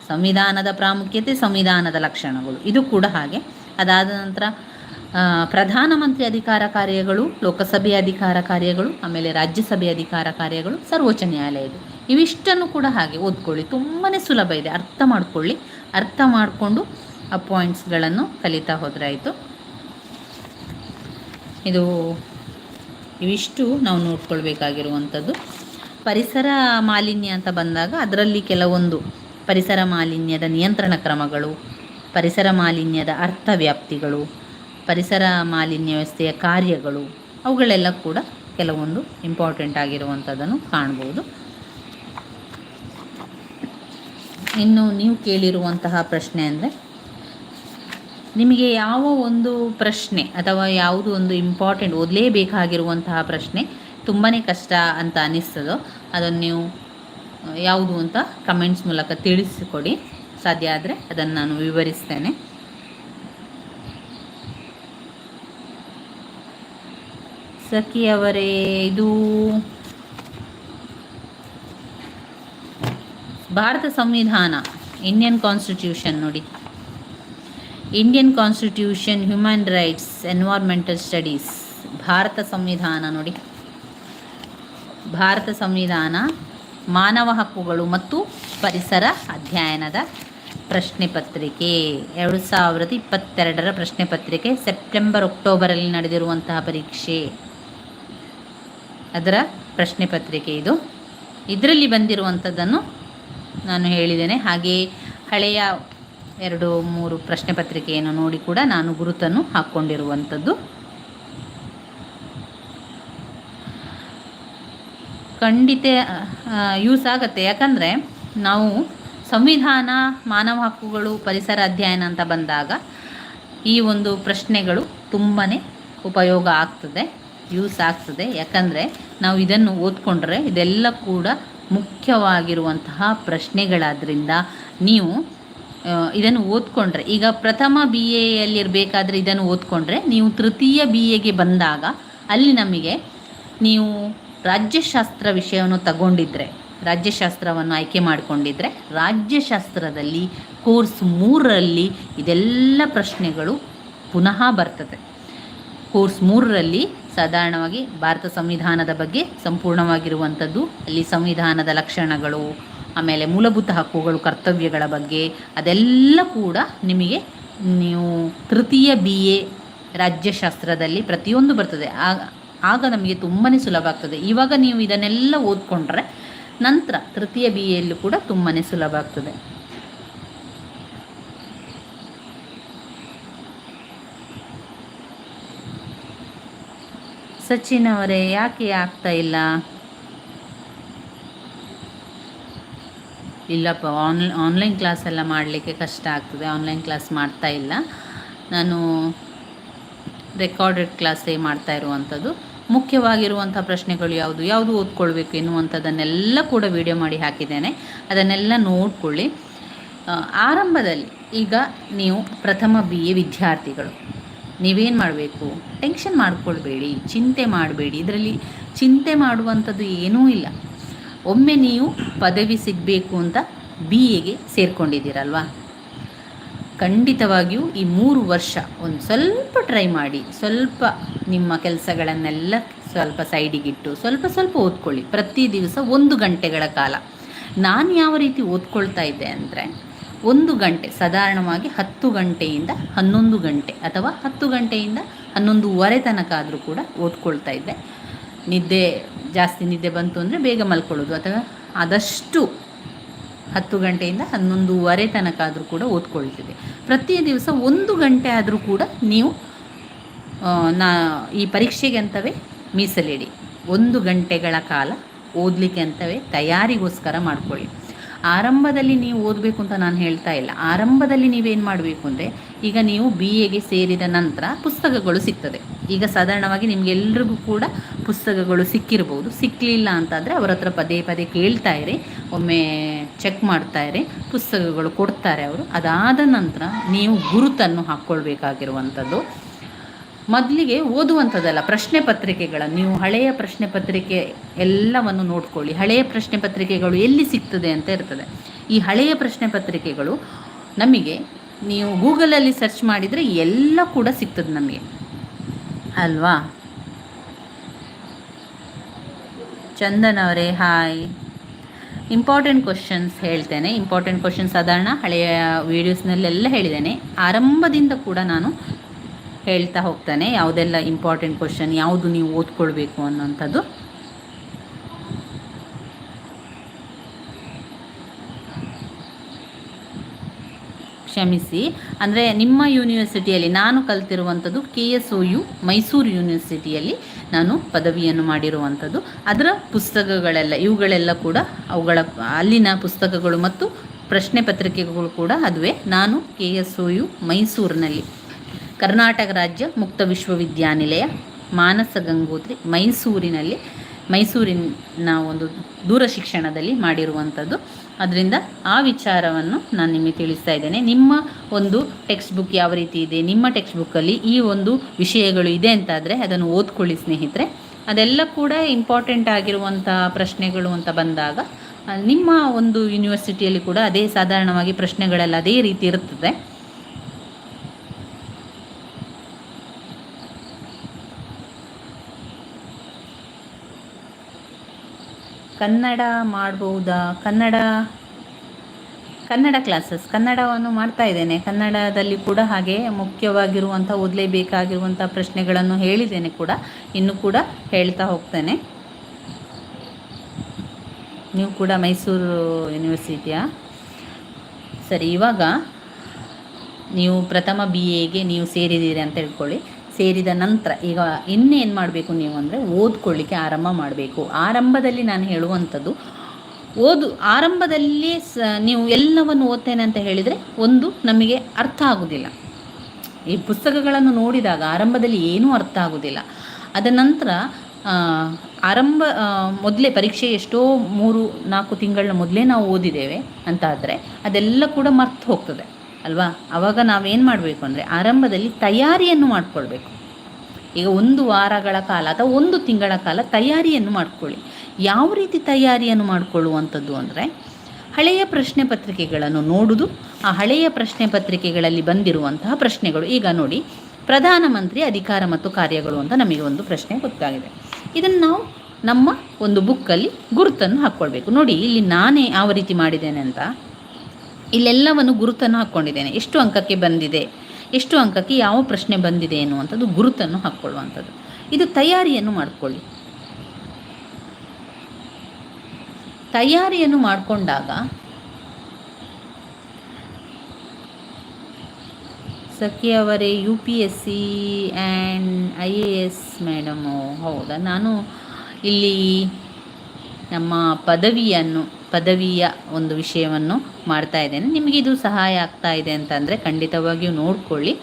ಸಂವಿಧಾನದ ಪ್ರಾಮುಖ್ಯತೆ, ಸಂವಿಧಾನದ ಲಕ್ಷಣಗಳು. ಇದು ಕೂಡ ಹಾಗೆ. ಅದಾದ ನಂತರ ಪ್ರಧಾನಮಂತ್ರಿ ಅಧಿಕಾರ ಕಾರ್ಯಗಳು, ಲೋಕಸಭೆ ಅಧಿಕಾರ ಕಾರ್ಯಗಳು, ಆಮೇಲೆ ರಾಜ್ಯಸಭೆ ಅಧಿಕಾರ ಕಾರ್ಯಗಳು, ಸರ್ವೋಚ್ಚ ನ್ಯಾಯಾಲಯದು ಇವಿಷ್ಟನ್ನು ಕೂಡ ಹಾಗೆ ಓದ್ಕೊಳ್ಳಿ. ತುಂಬಾ ಸುಲಭ ಇದೆ. ಅರ್ಥ ಮಾಡ್ಕೊಳ್ಳಿ. ಅರ್ಥ ಮಾಡಿಕೊಂಡು ಆ ಪಾಯಿಂಟ್ಸ್ಗಳನ್ನು ಕಲಿತಾ ಹೋದ್ರಾಯಿತು. ಇದು ಇವಿಷ್ಟು ನಾವು ನೋಡ್ಕೊಳ್ಬೇಕಾಗಿರುವಂಥದ್ದು ಪರಿಸರ ಮಾಲಿನ್ಯ ಅಂತ ಬಂದಾಗ, ಅದರಲ್ಲಿ ಕೆಲವೊಂದು ಪರಿಸರ ಮಾಲಿನ್ಯದ ನಿಯಂತ್ರಣ ಕ್ರಮಗಳು, ಪರಿಸರ ಮಾಲಿನ್ಯದ ಅರ್ಥ ವ್ಯಾಪ್ತಿಗಳು, ಪರಿಸರ ಮಾಲಿನ್ಯ ವ್ಯವಸ್ಥೆಯ ಕಾರ್ಯಗಳು, ಅವುಗಳೆಲ್ಲ ಕೂಡ ಕೆಲವೊಂದು ಇಂಪಾರ್ಟೆಂಟ್ ಆಗಿರುವಂಥದ್ದನ್ನು ಕಾಣ್ಬೋದು. ಇನ್ನು ನೀವು ಕೇಳಿರುವಂತಹ ಪ್ರಶ್ನೆ ಅಂದರೆ, ನಿಮಗೆ ಯಾವ ಒಂದು ಪ್ರಶ್ನೆ ಅಥವಾ ಯಾವುದು ಒಂದು ಇಂಪಾರ್ಟೆಂಟ್ ಓದಲೇಬೇಕಾಗಿರುವಂತಹ ಪ್ರಶ್ನೆ ತುಂಬಾ ಕಷ್ಟ ಅಂತ ಅನ್ನಿಸ್ತದೋ, ಅದನ್ನು ನೀವು ಯಾವುದು ಅಂತ ಕಮೆಂಟ್ಸ್ ಮೂಲಕ ತಿಳಿಸಿಕೊಡಿ. ಸಾಧ್ಯ ಆದರೆ ಅದನ್ನು ನಾನು ವಿವರಿಸ್ತೇನೆ. ಸಖಿಯವರೇ ಇದು ಭಾರತ ಸಂವಿಧಾನ ಇಂಡಿಯನ್ ಕಾನ್ಸ್ಟಿಟ್ಯೂಷನ್ ನೋಡಿ. Indian constitution human rights environmental studies Bharat ಸಂವಿಧಾನ ನೋಡಿ. ಭಾರತ ಸಂವಿಧಾನ ಮಾನವ ಹಕ್ಕುಗಳು ಮತ್ತು ಪರಿಸರ ಅಧ್ಯಯನದ ಪ್ರಶ್ನೆ ಪತ್ರಿಕೆ. ಎರಡು ಸಾವಿರದ ಇಪ್ಪತ್ತೆರಡರ ಪ್ರಶ್ನೆ ಪತ್ರಿಕೆ, ಸೆಪ್ಟೆಂಬರ್ ಅಕ್ಟೋಬರಲ್ಲಿ ನಡೆದಿರುವಂತಹ ಪರೀಕ್ಷೆ. ಅದರ ಪ್ರಶ್ನೆ ಪತ್ರಿಕೆ ಇದು. ಇದರಲ್ಲಿ ಬಂದಿರುವಂಥದ್ದನ್ನು ನಾನು ಹೇಳಿದ್ದೇನೆ. ಹಾಗೆಯೇ ಹಳೆಯ ಎರಡು, ಮೂರು ಪ್ರಶ್ನೆ ಪತ್ರಿಕೆಯನ್ನು ನೋಡಿ ಕೂಡ ನಾನು ಗುರುತನ್ನು ಹಾಕ್ಕೊಂಡಿರುವಂಥದ್ದು. ಖಂಡಿತ ಯೂಸ್ ಆಗುತ್ತೆ. ಯಾಕಂದರೆ ನಾವು ಸಂವಿಧಾನ, ಮಾನವ ಹಕ್ಕುಗಳು, ಪರಿಸರ ಅಧ್ಯಯನ ಅಂತ ಬಂದಾಗ ಈ ಒಂದು ಪ್ರಶ್ನೆಗಳು ತುಂಬಾ ಉಪಯೋಗ ಆಗ್ತದೆ ಯೂಸ್ ಆಗ್ತದೆ. ಯಾಕಂದರೆ ನಾವು ಇದನ್ನು ಓದ್ಕೊಂಡ್ರೆ ಇದೆಲ್ಲ ಕೂಡ ಮುಖ್ಯವಾಗಿರುವಂತಹ ಪ್ರಶ್ನೆಗಳಾದ್ರಿಂದ ನೀವು ಇದನ್ನು ಓದ್ಕೊಂಡ್ರೆ, ಈಗ ಪ್ರಥಮ ಬಿ ಎಯಲ್ಲಿರಬೇಕಾದ್ರೆ ಇದನ್ನು ಓದ್ಕೊಂಡ್ರೆ ನೀವು ತೃತೀಯ ಬಿ ಎಗೆ ಬಂದಾಗ ಅಲ್ಲಿ ನಮಗೆ ನೀವು ರಾಜ್ಯಶಾಸ್ತ್ರ ವಿಷಯವನ್ನು ತಗೊಂಡಿದ್ರೆ, ರಾಜ್ಯಶಾಸ್ತ್ರವನ್ನು ಆಯ್ಕೆ ಮಾಡಿಕೊಂಡಿದ್ರೆ, ರಾಜ್ಯಶಾಸ್ತ್ರದಲ್ಲಿ ಕೋರ್ಸ್ ಮೂರರಲ್ಲಿ ಇದೆಲ್ಲ ಪ್ರಶ್ನೆಗಳು ಪುನಃ ಬರ್ತದೆ. ಕೋರ್ಸ್ ಮೂರರಲ್ಲಿ ಸಾಧಾರಣವಾಗಿ ಭಾರತ ಸಂವಿಧಾನದ ಬಗ್ಗೆ ಸಂಪೂರ್ಣವಾಗಿರುವಂಥದ್ದು, ಅಲ್ಲಿ ಸಂವಿಧಾನದ ಲಕ್ಷಣಗಳು, ಆಮೇಲೆ ಮೂಲಭೂತ ಹಕ್ಕುಗಳು, ಕರ್ತವ್ಯಗಳ ಬಗ್ಗೆ ಅದೆಲ್ಲ ಕೂಡ ನಿಮಗೆ ನೀವು ತೃತೀಯ ಬಿ ಎ ರಾಜ್ಯಶಾಸ್ತ್ರದಲ್ಲಿ ಪ್ರತಿಯೊಂದು ಬರ್ತದೆ. ಆಗ ಆಗ ನಮಗೆ ತುಂಬಾ ಸುಲಭ ಆಗ್ತದೆ. ಇವಾಗ ನೀವು ಇದನ್ನೆಲ್ಲ ಓದ್ಕೊಂಡ್ರೆ ನಂತರ ತೃತೀಯ ಬಿ ಎಯಲ್ಲೂ ಕೂಡ ತುಂಬಾ ಸುಲಭ ಆಗ್ತದೆ. ಸಚಿನ್ ಅವರೇ, ಯಾಕೆ ಆಗ್ತಾ ಇಲ್ಲ? ಇಲ್ಲಪ್ಪ ಆನ್ ಆನ್ಲೈನ್ ಕ್ಲಾಸ್ ಎಲ್ಲ ಮಾಡಲಿಕ್ಕೆ ಕಷ್ಟ ಆಗ್ತದೆ. ಆನ್ಲೈನ್ ಕ್ಲಾಸ್ ಮಾಡ್ತಾ ಇಲ್ಲ. ನಾನು ರೆಕಾರ್ಡೆಡ್ ಕ್ಲಾಸೇ ಮಾಡ್ತಾ ಇರುವಂಥದ್ದು. ಮುಖ್ಯವಾಗಿರುವಂಥ ಪ್ರಶ್ನೆಗಳು ಯಾವುದು? ಯಾವುದು ಓದ್ಕೊಳ್ಬೇಕು ಎನ್ನುವಂಥದ್ದನ್ನೆಲ್ಲ ಕೂಡ ವಿಡಿಯೋ ಮಾಡಿ ಹಾಕಿದ್ದೇನೆ. ಅದನ್ನೆಲ್ಲ ನೋಡಿಕೊಳ್ಳಿ. ಆರಂಭದಲ್ಲಿ ಈಗ ನೀವು ಪ್ರಥಮ ಬಿ ಎ ವಿದ್ಯಾರ್ಥಿಗಳು. ನೀವೇನು ಮಾಡಬೇಕು? ಟೆನ್ಷನ್ ಮಾಡಿಕೊಳ್ಬೇಡಿ, ಚಿಂತೆ ಮಾಡಬೇಡಿ. ಇದರಲ್ಲಿ ಚಿಂತೆ ಮಾಡುವಂಥದ್ದು ಏನೂ ಇಲ್ಲ. ಒಮ್ಮೆ ನೀವು ಪದವಿ ಸಿಗಬೇಕು ಅಂತ ಬಿ ಎಗೆ ಸೇರಿಕೊಂಡಿದ್ದೀರಲ್ವಾ? ಖಂಡಿತವಾಗಿಯೂ ಈ ಮೂರು ವರ್ಷ ಒಂದು ಸ್ವಲ್ಪ ಟ್ರೈ ಮಾಡಿ, ಸ್ವಲ್ಪ ನಿಮ್ಮ ಕೆಲಸಗಳನ್ನೆಲ್ಲ ಸ್ವಲ್ಪ ಸೈಡಿಗಿಟ್ಟು ಸ್ವಲ್ಪ ಸ್ವಲ್ಪ ಓದ್ಕೊಳ್ಳಿ. ಪ್ರತಿ ದಿವಸ ಒಂದು ಗಂಟೆಗಳ ಕಾಲ. ನಾನು ಯಾವ ರೀತಿ ಓದ್ಕೊಳ್ತಾ ಇದ್ದೆ ಅಂದರೆ, ಒಂದು ಗಂಟೆ, ಸಾಧಾರಣವಾಗಿ ಹತ್ತು ಗಂಟೆಯಿಂದ ಹನ್ನೊಂದು ಗಂಟೆ ಅಥವಾ ಹತ್ತು ಗಂಟೆಯಿಂದ ಹನ್ನೊಂದುವರೆ ತನಕ ಆದರೂ ಕೂಡ ಓದ್ಕೊಳ್ತಾ ಇದ್ದೆ. ನಿದ್ದೆ, ಜಾಸ್ತಿ ನಿದ್ದೆ ಬಂತು ಅಂದರೆ ಬೇಗ ಮಲ್ಕೊಳ್ಳೋದು ಅಥವಾ ಆದಷ್ಟು ಹತ್ತು ಗಂಟೆಯಿಂದ ಹನ್ನೊಂದುವರೆ ತನಕ ಆದರೂ ಕೂಡ ಓದ್ಕೊಳ್ತಿದೆ ಪ್ರತಿ ದಿವಸ ಒಂದು ಗಂಟೆ ಆದರೂ ಕೂಡ ನೀವು ನಾ, ಈ ಪರೀಕ್ಷೆಗೆ ಅಂತವೇ ಮೀಸಲಿಡಿ. ಒಂದು ಗಂಟೆಗಳ ಕಾಲ ಓದಲಿಕ್ಕೆ ಅಂತವೇ ತಯಾರಿಗೋಸ್ಕರ ಮಾಡ್ಕೊಳ್ಳಿ. ಆರಂಭದಲ್ಲಿ ನೀವು ಓದಬೇಕು ಅಂತ ನಾನು ಹೇಳ್ತಾ ಇಲ್ಲ. ಆರಂಭದಲ್ಲಿ ನೀವೇನು ಮಾಡಬೇಕು ಅಂದರೆ, ಈಗ ನೀವು ಬಿ ಎಗೆ ಸೇರಿದ ನಂತರ ಪುಸ್ತಕಗಳು ಸಿಗ್ತದೆ. ಈಗ ಸಾಧಾರಣವಾಗಿ ನಿಮಗೆಲ್ರಿಗೂ ಕೂಡ ಪುಸ್ತಕಗಳು ಸಿಕ್ಕಿರ್ಬೋದು. ಸಿಕ್ಕಲಿಲ್ಲ ಅಂತಂದರೆ ಅವರ ಹತ್ರ ಪದೇ ಪದೇ ಕೇಳ್ತಾ ಇರಿ. ಒಮ್ಮೆ ಚೆಕ್ ಮಾಡ್ತಾ ಇರಿ. ಪುಸ್ತಕಗಳು ಕೊಡ್ತಾರೆ ಅವರು. ಅದಾದ ನಂತರ ನೀವು ಗುರುತನ್ನು ಹಾಕ್ಕೊಳ್ಬೇಕಾಗಿರುವಂಥದ್ದು. ಮೊದಲಿಗೆ ಓದುವಂಥದ್ದಲ್ಲ, ಪ್ರಶ್ನೆ ಪತ್ರಿಕೆಗಳನ್ನು ನೀವು ಹಳೆಯ ಪ್ರಶ್ನೆ ಪತ್ರಿಕೆ ಎಲ್ಲವನ್ನು ನೋಡ್ಕೊಳ್ಳಿ. ಹಳೆಯ ಪ್ರಶ್ನೆ ಪತ್ರಿಕೆಗಳು ಎಲ್ಲಿ ಸಿಗ್ತದೆ ಅಂತ ಇರ್ತದೆ. ಈ ಹಳೆಯ ಪ್ರಶ್ನೆ ಪತ್ರಿಕೆಗಳು ನಮಗೆ, ನೀವು ಗೂಗಲಲ್ಲಿ ಸರ್ಚ್ ಮಾಡಿದರೆ ಎಲ್ಲ ಕೂಡ ಸಿಗ್ತದೆ ನಮಗೆ. ಅಲ್ವಾ? ಚಂದನ್ ಅವರೇ ಹಾಯ್ ಇಂಪಾರ್ಟೆಂಟ್ ಕ್ವಶನ್ಸ್ ಹೇಳ್ತೇನೆ. ಇಂಪಾರ್ಟೆಂಟ್ ಕ್ವಶನ್ಸ್ ಸಾಧಾರಣ ಹಳೆಯ ವೀಡಿಯೋಸ್ನಲ್ಲೆಲ್ಲ ಹೇಳಿದ್ದೇನೆ. ಆರಂಭದಿಂದ ಕೂಡ ನಾನು ಹೇಳ್ತಾ ಹೋಗ್ತಾನೆ. ಯಾವುದೆಲ್ಲ ಇಂಪಾರ್ಟೆಂಟ್ ಕ್ವಶನ್ ಯಾವುದು ನೀವು ಓದ್ಕೊಳ್ಬೇಕು ಅನ್ನೋಂಥದ್ದು. ಕ್ಷಮಿಸಿ. ಅಂದರೆ ನಿಮ್ಮ ಯೂನಿವರ್ಸಿಟಿಯಲ್ಲಿ ನಾನು ಕಲ್ತಿರುವಂಥದ್ದು K S O U Mysuru ಯೂನಿವರ್ಸಿಟಿಯಲ್ಲಿ ನಾನು ಪದವಿಯನ್ನು ಮಾಡಿರುವಂಥದ್ದು. ಅದರ ಪುಸ್ತಕಗಳೆಲ್ಲ, ಇವುಗಳೆಲ್ಲ ಕೂಡ ಅವುಗಳ, ಅಲ್ಲಿನ ಪುಸ್ತಕಗಳು ಮತ್ತು ಪ್ರಶ್ನೆ ಪತ್ರಿಕೆಗಳು ಕೂಡ ಅದುವೆ. ನಾನು ಕೆ ಎಸ್ ಒ ಯು ಮೈಸೂರಿನಲ್ಲಿ. ಕರ್ನಾಟಕ ರಾಜ್ಯ ಮುಕ್ತ ವಿಶ್ವವಿದ್ಯಾನಿಲಯ, ಮಾನಸ ಗಂಗೋತ್ರಿ ಮೈಸೂರಿನಲ್ಲಿ. ಮೈಸೂರಿನ ಒಂದು ದೂರ ಶಿಕ್ಷಣದಲ್ಲಿ ಮಾಡಿರುವಂಥದ್ದು. ಅದರಿಂದ ಆ ವಿಚಾರವನ್ನು ನಾನು ನಿಮಗೆ ತಿಳಿಸ್ತಾ ಇದ್ದೇನೆ. ನಿಮ್ಮ ಒಂದು ಟೆಕ್ಸ್ಟ್ ಬುಕ್ ಯಾವ ರೀತಿ ಇದೆ, ನಿಮ್ಮ ಟೆಕ್ಸ್ಟ್ ಬುಕ್ಕಲ್ಲಿ ಈ ಒಂದು ವಿಷಯಗಳು ಇದೆ ಅಂತಾದರೆ ಅದನ್ನು ಓದ್ಕೊಳ್ಳಿ ಸ್ನೇಹಿತರೆ. ಅದೆಲ್ಲ ಕೂಡ ಇಂಪಾರ್ಟೆಂಟ್ ಆಗಿರುವಂಥ ಪ್ರಶ್ನೆಗಳು ಅಂತ ಬಂದಾಗ, ನಿಮ್ಮ ಒಂದು ಯೂನಿವರ್ಸಿಟಿಯಲ್ಲಿ ಕೂಡ ಅದೇ ಸಾಧಾರಣವಾಗಿ ಪ್ರಶ್ನೆಗಳೆಲ್ಲ ಅದೇ ರೀತಿ ಇರುತ್ತದೆ. ಕನ್ನಡ ಮಾಡ್ಬೋದಾ? ಕನ್ನಡ ಕನ್ನಡ ಕ್ಲಾಸಸ್ ಕನ್ನಡವನ್ನು ಮಾಡ್ತಾ ಇದ್ದೇನೆ. ಕನ್ನಡದಲ್ಲಿ ಕೂಡ ಹಾಗೆ ಮುಖ್ಯವಾಗಿರುವಂಥ, ಓದಲೇಬೇಕಾಗಿರುವಂಥ ಪ್ರಶ್ನೆಗಳನ್ನು ಹೇಳಿದ್ದೇನೆ ಕೂಡ. ಇನ್ನು ಕೂಡ ಹೇಳ್ತಾ ಹೋಗ್ತೇನೆ. ನೀವು ಕೂಡ ಮೈಸೂರು ಯೂನಿವರ್ಸಿಟಿಯ ಸರಿ, ಇವಾಗ ನೀವು ಪ್ರಥಮ ಬಿ ಎಗೆ ನೀವು ಸೇರಿದ್ದೀರಿ ಅಂತ ಹೇಳ್ಕೊಳ್ಳಿ. ಸೇರಿದ ನಂತರ ಈಗ ಇನ್ನೇನು ಮಾಡಬೇಕು ನೀವು ಅಂದರೆ ಓದ್ಕೊಳ್ಳಿಕ್ಕೆ ಆರಂಭ ಮಾಡಬೇಕು. ಆರಂಭದಲ್ಲಿ ನಾನು ಹೇಳುವಂಥದ್ದು, ಓದು, ಆರಂಭದಲ್ಲಿ ಸ, ನೀವು ಎಲ್ಲವನ್ನು ಓದ್ತೇನೆ ಅಂತ ಹೇಳಿದರೆ ಒಂದು ನಮಗೆ ಅರ್ಥ ಆಗುವುದಿಲ್ಲ ಈ ಪುಸ್ತಕಗಳನ್ನು ನೋಡಿದಾಗ ಆರಂಭದಲ್ಲಿ ಏನೂ ಅರ್ಥ ಆಗುವುದಿಲ್ಲ ಅದ ನಂತರ ಆರಂಭ ಮೊದಲೇ ಪರೀಕ್ಷೆ ಎಷ್ಟೋ ಮೂರು ನಾಲ್ಕು ತಿಂಗಳ ಮೊದಲೇ ನಾವು ಓದಿದ್ದೇವೆ ಅಂತಾದರೆ ಅದೆಲ್ಲ ಕೂಡ ಮರ್ತು ಹೋಗ್ತದೆ. ಅಲ್ವಾ? ಆವಾಗ ನಾವೇನು ಮಾಡಬೇಕು ಅಂದರೆ ಆರಂಭದಲ್ಲಿ ತಯಾರಿಯನ್ನು ಮಾಡಿಕೊಳ್ಬೇಕು. ಈಗ ಒಂದು ವಾರಗಳ ಕಾಲ ಅಥವಾ ಒಂದು ತಿಂಗಳ ಕಾಲ ತಯಾರಿಯನ್ನು ಮಾಡಿಕೊಳ್ಳಿ. ಯಾವ ರೀತಿ ತಯಾರಿಯನ್ನು ಮಾಡಿಕೊಳ್ಳುವಂಥದ್ದು ಅಂದರೆ ಹಳೆಯ ಪ್ರಶ್ನೆ ಪತ್ರಿಕೆಗಳನ್ನು ನೋಡುವುದು ಆ ಹಳೆಯ ಪ್ರಶ್ನೆ ಪತ್ರಿಕೆಗಳಲ್ಲಿ ಬಂದಿರುವಂತಹ ಪ್ರಶ್ನೆಗಳು. ಈಗ ನೋಡಿ ಪ್ರಧಾನಮಂತ್ರಿ ಅಧಿಕಾರ ಮತ್ತು ಕಾರ್ಯಗಳು ಅಂತ ನಮಗೆ ಒಂದು ಪ್ರಶ್ನೆ ಗೊತ್ತಾಗಿದೆ. ಇದನ್ನು ನಾವು ನಮ್ಮ ಒಂದು ಬುಕ್ಕಲ್ಲಿ ಗುರುತನ್ನು ಹಾಕ್ಕೊಳ್ಬೇಕು. ನೋಡಿ, ಇಲ್ಲಿ ನಾನೇ ಯಾವ ರೀತಿ ಮಾಡಿದ್ದೇನೆ ಅಂತ. ಇಲ್ಲೆಲ್ಲವನ್ನು ಗುರುತನ್ನು ಹಾಕ್ಕೊಂಡಿದ್ದೇನೆ. ಎಷ್ಟು ಅಂಕಕ್ಕೆ ಬಂದಿದೆ? ಎಷ್ಟು ಅಂಕಕ್ಕೆ ಯಾವ ಪ್ರಶ್ನೆ ಬಂದಿದೆ ಎನ್ನುವಂಥದ್ದು ಗುರುತನ್ನು ಹಾಕ್ಕೊಳ್ಳುವಂಥದ್ದು. ಇದು ತಯಾರಿಯನ್ನು ಮಾಡಿಕೊಳ್ಳಿ. ತಯಾರಿಯನ್ನು ಮಾಡಿಕೊಂಡಾಗ ಸಖಿ ಅವರೇ U P S C and I A S madam ಹೌದಾ? ನಾನು ಇಲ್ಲಿ ನಮ್ಮ ಪದವಿಯನ್ನು ಪದವಿಯ ಒಂದು ವಿಷಯವನ್ನು ಮಾಡ್ತಾ ಇದ್ದೇನೆ. ನಿಮಗೆ ಇದು ಸಹಾಯ ಆಗ್ತಾ ಇದೆ ಅಂತಂದರೆ ಖಂಡಿತವಾಗಿಯೂ ನೋಡಿಕೊಳ್ಳಿ.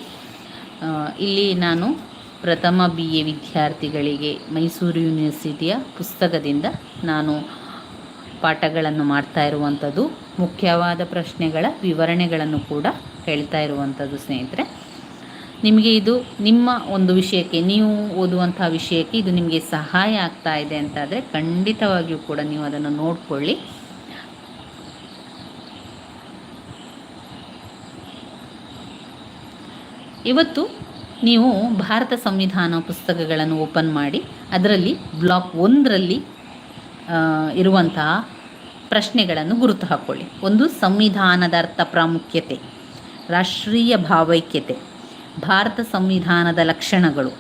ಇಲ್ಲಿ ನಾನು ಪ್ರಥಮ ಬಿ ಎ ವಿದ್ಯಾರ್ಥಿಗಳಿಗೆ ಮೈಸೂರು ಯೂನಿವರ್ಸಿಟಿಯ ಪುಸ್ತಕದಿಂದ ನಾನು ಪಾಠಗಳನ್ನು ಮಾಡ್ತಾ ಇರುವಂಥದ್ದು, ಮುಖ್ಯವಾದ ಪ್ರಶ್ನೆಗಳ ವಿವರಣೆಗಳನ್ನು ಕೂಡ ಹೇಳ್ತಾ ಇರುವಂಥದ್ದು ಸ್ನೇಹಿತರೆ. ನಿಮಗೆ ಇದು ನಿಮ್ಮ ಒಂದು ವಿಷಯಕ್ಕೆ, ನೀವು ಓದುವಂಥ ವಿಷಯಕ್ಕೆ ಇದು ನಿಮಗೆ ಸಹಾಯ ಆಗ್ತಾ ಇದೆ ಅಂತಾದರೆ ಖಂಡಿತವಾಗಿಯೂ ಕೂಡ ನೀವು ಅದನ್ನು ನೋಡಿಕೊಳ್ಳಿ. ಇವತ್ತು ನೀವು ಭಾರತ ಸಂವಿಧಾನ ಪುಸ್ತಕಗಳನ್ನು ಓಪನ್ ಮಾಡಿ ಅದರಲ್ಲಿ ಬ್ಲಾಕ್ ಒಂದರಲ್ಲಿ ಇರುವಂತಹ ಪ್ರಶ್ನೆಗಳನ್ನು ಗುರುತು ಹಾಕ್ಕೊಳ್ಳಿ ಒಂದು, ಸಂವಿಧಾನದ ಅರ್ಥ ಪ್ರಾಮುಖ್ಯತೆ. ರಾಷ್ಟ್ರೀಯ ಭಾವೈಕ್ಯತೆ. ಭಾರತ ಸಂವಿಧಾನದ ಲಕ್ಷಣಗಳು.